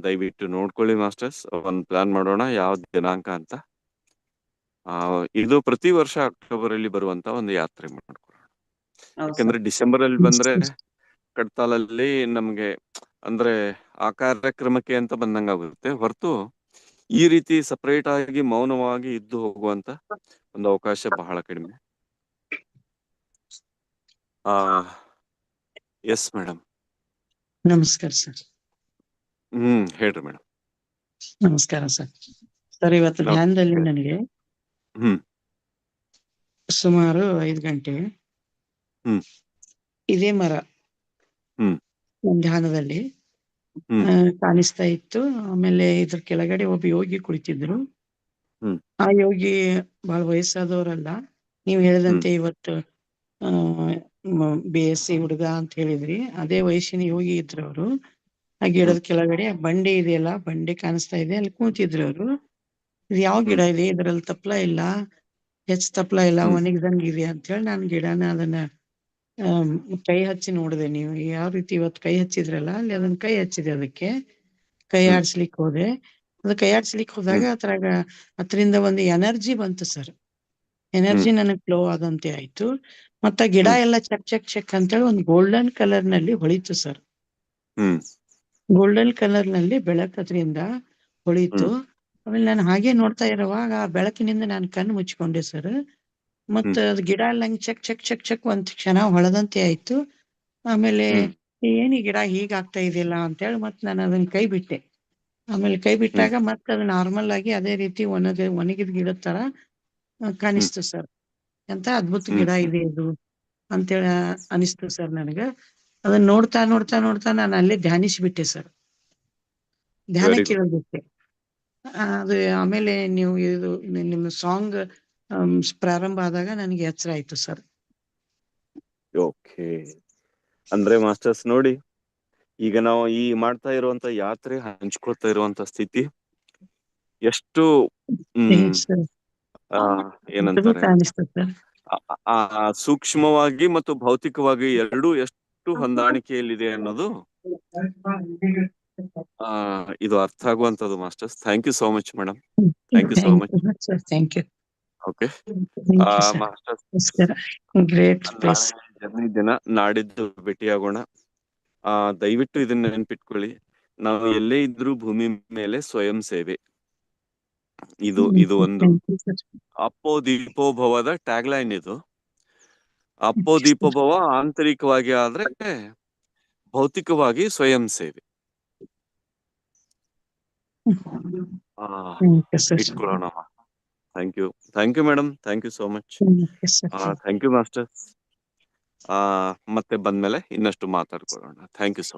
ದಯವಿಟ್ಟು ನೋಡ್ಕೊಳ್ಳಿ ಮಾಸ್ಟರ್ಸ್. ಒಂದ್ ಪ್ಲಾನ್ ಮಾಡೋಣ ಯಾವ ದಿನಾಂಕ ಅಂತ. ಇದು ಪ್ರತಿ ವರ್ಷ ಅಕ್ಟೋಬರ್ ಅಲ್ಲಿ ಬರುವಂತ ಒಂದು ಯಾತ್ರೆ ಮಾಡ್ಕೊಳ್ಳೋಣ. ಯಾಕಂದ್ರೆ ಡಿಸೆಂಬರ್ ಅಲ್ಲಿ ಬಂದ್ರೆ ಕಡ್ತಾಲಲ್ಲಿ ನಮ್ಗೆ ಅಂದ್ರೆ ಆ ಕಾರ್ಯಕ್ರಮಕ್ಕೆ ಅಂತ ಬಂದಂಗಾಗುತ್ತೆ ಹೊರತು ಈ ರೀತಿ ಸಪರೇಟ್ ಆಗಿ ಮೌನವಾಗಿ ಇದ್ದು ಹೋಗುವಂತ ಒಂದು ಅವಕಾಶ ಬಹಳ ಕಡಿಮೆ ಆ ಎಸ್ ಮೇಡಮ್ ನಮಸ್ಕಾರ ಸರ್ ಹ್ಮ್ ಹೇಳ್ರಿ ಮೇಡಮ್ ನಮಸ್ಕಾರ ಸರ್ ಸರ್ ಇವತ್ತು. ಧ್ಯಾನದಲ್ಲಿ ನನಗೆ ಹ್ಮ್. ಸುಮಾರು ಐದು ಗಂಟೆ ಹ್ಮ್. ಇದೇ ಮರ ಹ್ಮ್. ನಮ್ ಧ್ಯಾನದಲ್ಲಿ ಕಾಣಿಸ್ತಾ ಇತ್ತು. ಆಮೇಲೆ ಇದ್ರ ಕೆಳಗಡೆ ಒಬ್ಬ ಯೋಗಿ ಕುಳಿತಿದ್ರು. ಆ ಯೋಗಿ ಬಹಳ ವಯಸ್ಸಾದವರಲ್ಲ ನೀವು ಹೇಳಿದಂತೆ ಇವತ್ತು ಬಿ ಎಸ್ ಸಿ ಹುಡುಗ ಅಂತ ಹೇಳಿದ್ರಿ. ಅದೇ ವಯಸ್ಸಿನ ಯೋಗಿ ಇದ್ರು ಅವರು ಆ ಗಿಡದ ಕೆಳಗಡೆ ಬಂಡೆ ಇದೆಯಲ್ಲ ಬಂಡೆ ಕಾಣಿಸ್ತಾ ಇದೆ. ಅಲ್ಲಿ ಕೂತಿದ್ರು ಅವರು. ಇದು ಯಾವ ಗಿಡ ಇದೆ? ಇದ್ರಲ್ಲಿ ತಪ್ಲ ಇಲ್ಲ. ಹೆಚ್ಚು ತಪ್ಲ ಇಲ್ಲ ಒಣಗಿದಂಗಿದೆ ಇದೆ ಅಂತ ಹೇಳಿ ನಾನು ಗಿಡನ ಅದನ್ನ ಕೈ ಹಚ್ಚಿ ನೋಡಿದೆ ನೀವು. ಯಾವ ರೀತಿ ಇವತ್ತು ಕೈ ಹಚ್ಚಿದ್ರಲ್ಲ ಅಲ್ಲಿ ಅದನ್ನ ಕೈ ಹಚ್ಚಿದೆ ಅದಕ್ಕೆ. ಕೈ. ಆಡ್ಸ್ಲಿಕ್ಕೆ ಹೋದೆ. ಅದು ಕೈ ಆಡ್ಸ್ಲಿಕ್ಕೆ ಹೋದಾಗ ಅದ್ರಾಗ ಅದರಿಂದ ಒಂದು ಎನರ್ಜಿ ಬಂತು ಸರ್. ಎನರ್ಜಿ ನನಗ್ ಫ್ಲೋ ಆದಂತೆ ಆಯ್ತು. ಮತ್ತ ಗಿಡ. ಎಲ್ಲ ಚಕ್ ಚಕ್ ಚಕ್ ಅಂತೇಳಿ ಒಂದು ಗೋಲ್ಡನ್ ಕಲರ್ನಲ್ಲಿ ಹೊಳಿತು ಸರ್. ಗೋಲ್ಡನ್ ಕಲರ್ನಲ್ಲಿ ಬೆಳಕು ಅದ್ರಿಂದ ಹೊಳಿತು ಆಮೇಲೆ ನಾನು ಹಾಗೆ ನೋಡ್ತಾ ಇರುವಾಗ ಆ ಬೆಳಕಿನಿಂದ ನಾನು ಕಣ್ಣು ಮುಚ್ಕೊಂಡೆ ಸರ್. ಮತ್ತ ಅದ್ ಗಿಡ ಎಲ್ಲ ಹಂಗ್ ಚಕ್ ಚಕ್ ಚಕ್ ಚಕ್ ಒಂದ್ ಕ್ಷಣ ಹೊಳದಂತೆ ಆಯ್ತು. ಆಮೇಲೆ. ಏನ್ ಈ ಗಿಡ ಹೀಗ್ ಆಗ್ತಾ ಇದೆಯಲ್ಲ ಅಂತೇಳಿ ಮತ್ ನಾನು ಅದನ್ನ ಕೈ ಬಿಟ್ಟೆ. ಆಮೇಲೆ ಕೈ ಬಿಟ್ಟಾಗ ಮತ್ತೆ ಅದು ನಾರ್ಮಲ್ ಆಗಿ ಅದೇ ರೀತಿ ಒಣಗ ಒಣಗಿದ ಗಿಡದ ತರ ಕಾಣಿಸ್ತು ಸರ್. ಎಂತ ಅದ್ಭುತ. ಗಿಡ ಇದೆ ಇದು ಅಂತೇಳಿ ಅನಿಸ್ತು ಸರ್ ನನಗ. ಅದನ್ನ ನೋಡ್ತಾ ನೋಡ್ತಾ ನೋಡ್ತಾ ನಾನು ಅಲ್ಲೇ ಧ್ಯಾನಿಸ್ಬಿಟ್ಟೆ ಸರ್. ಧ್ಯಾನಕ್ಕೆ. ಇಳಿದ್ಬಿಟ್ಟೆ ಆ, ಅದು ಆಮೇಲೆ ನೀವು ಇದು ನಿಮ್ಮ ಸಾಂಗ್ ಪ್ರಾರಂಭ ಆದಾಗ ನನಗೆ ಎಚ್ಚರ ಆಯ್ತು ಸರ್. ಓಕೆ. ಅಂದ್ರೆ ಮಾಸ್ಟರ್ಸ್ ನೋಡಿ ಈಗ ನಾವು ಈ ಮಾಡ್ತಾ ಇರುವಂತ ಯಾತ್ರೆ ಹಂಚ್ಕೊಳ್ತಾ ಇರುವಂತ ಸ್ಥಿತಿ ಎಷ್ಟು ಏನಂತಾರೆ? ಸೂಕ್ಷ್ಮವಾಗಿ ಮತ್ತು ಭೌತಿಕವಾಗಿ ಎರಡೂ ಎಷ್ಟು ಹೊಂದಾಣಿಕೆಯಲ್ಲಿದೆ ಅನ್ನೋದು ಇದು ಅರ್ಥ ಆಗುವಂತದ್ದು masters. Thank you so much madam. Thank you so much. Thank you. Okay. Great place journey ದಿನ ನಾಡಿದ್ದು ಭೇಟಿಯಾಗೋಣ. ಆ ದಯವಿಟ್ಟು ಇದನ್ನ ನೆನ್ಪಿಟ್ಕೊಳ್ಳಿ. ನಾವು ಎಲ್ಲೇ ಇದ್ರೂ ಭೂಮಿ ಮೇಲೆ ಸ್ವಯಂ ಸೇವೆ. ಇದು ಇದು ಒಂದು ಅಪ್ಪೋ ದೀಪೋಭವದ ಟ್ಯಾಗ್ ಲೈನ್ ಇದು. ಅಪ್ಪೋ ದೀಪೋಭವ ಆಂತರಿಕವಾಗಿ ಆದ್ರೆ ಭೌತಿಕವಾಗಿ ಸ್ವಯಂ ಸೇವೆ. ಆ, ಇಟ್ಕೊಳ್ಳೋಣ thank you thank you madam thank you so much thank you master ಮತ್ತೆ ಬಂದ್ಮೇಲೆ ಇನ್ನಷ್ಟು ಮಾತಾಡ್ಕೊಳ್ಳೋಣ. Thank you so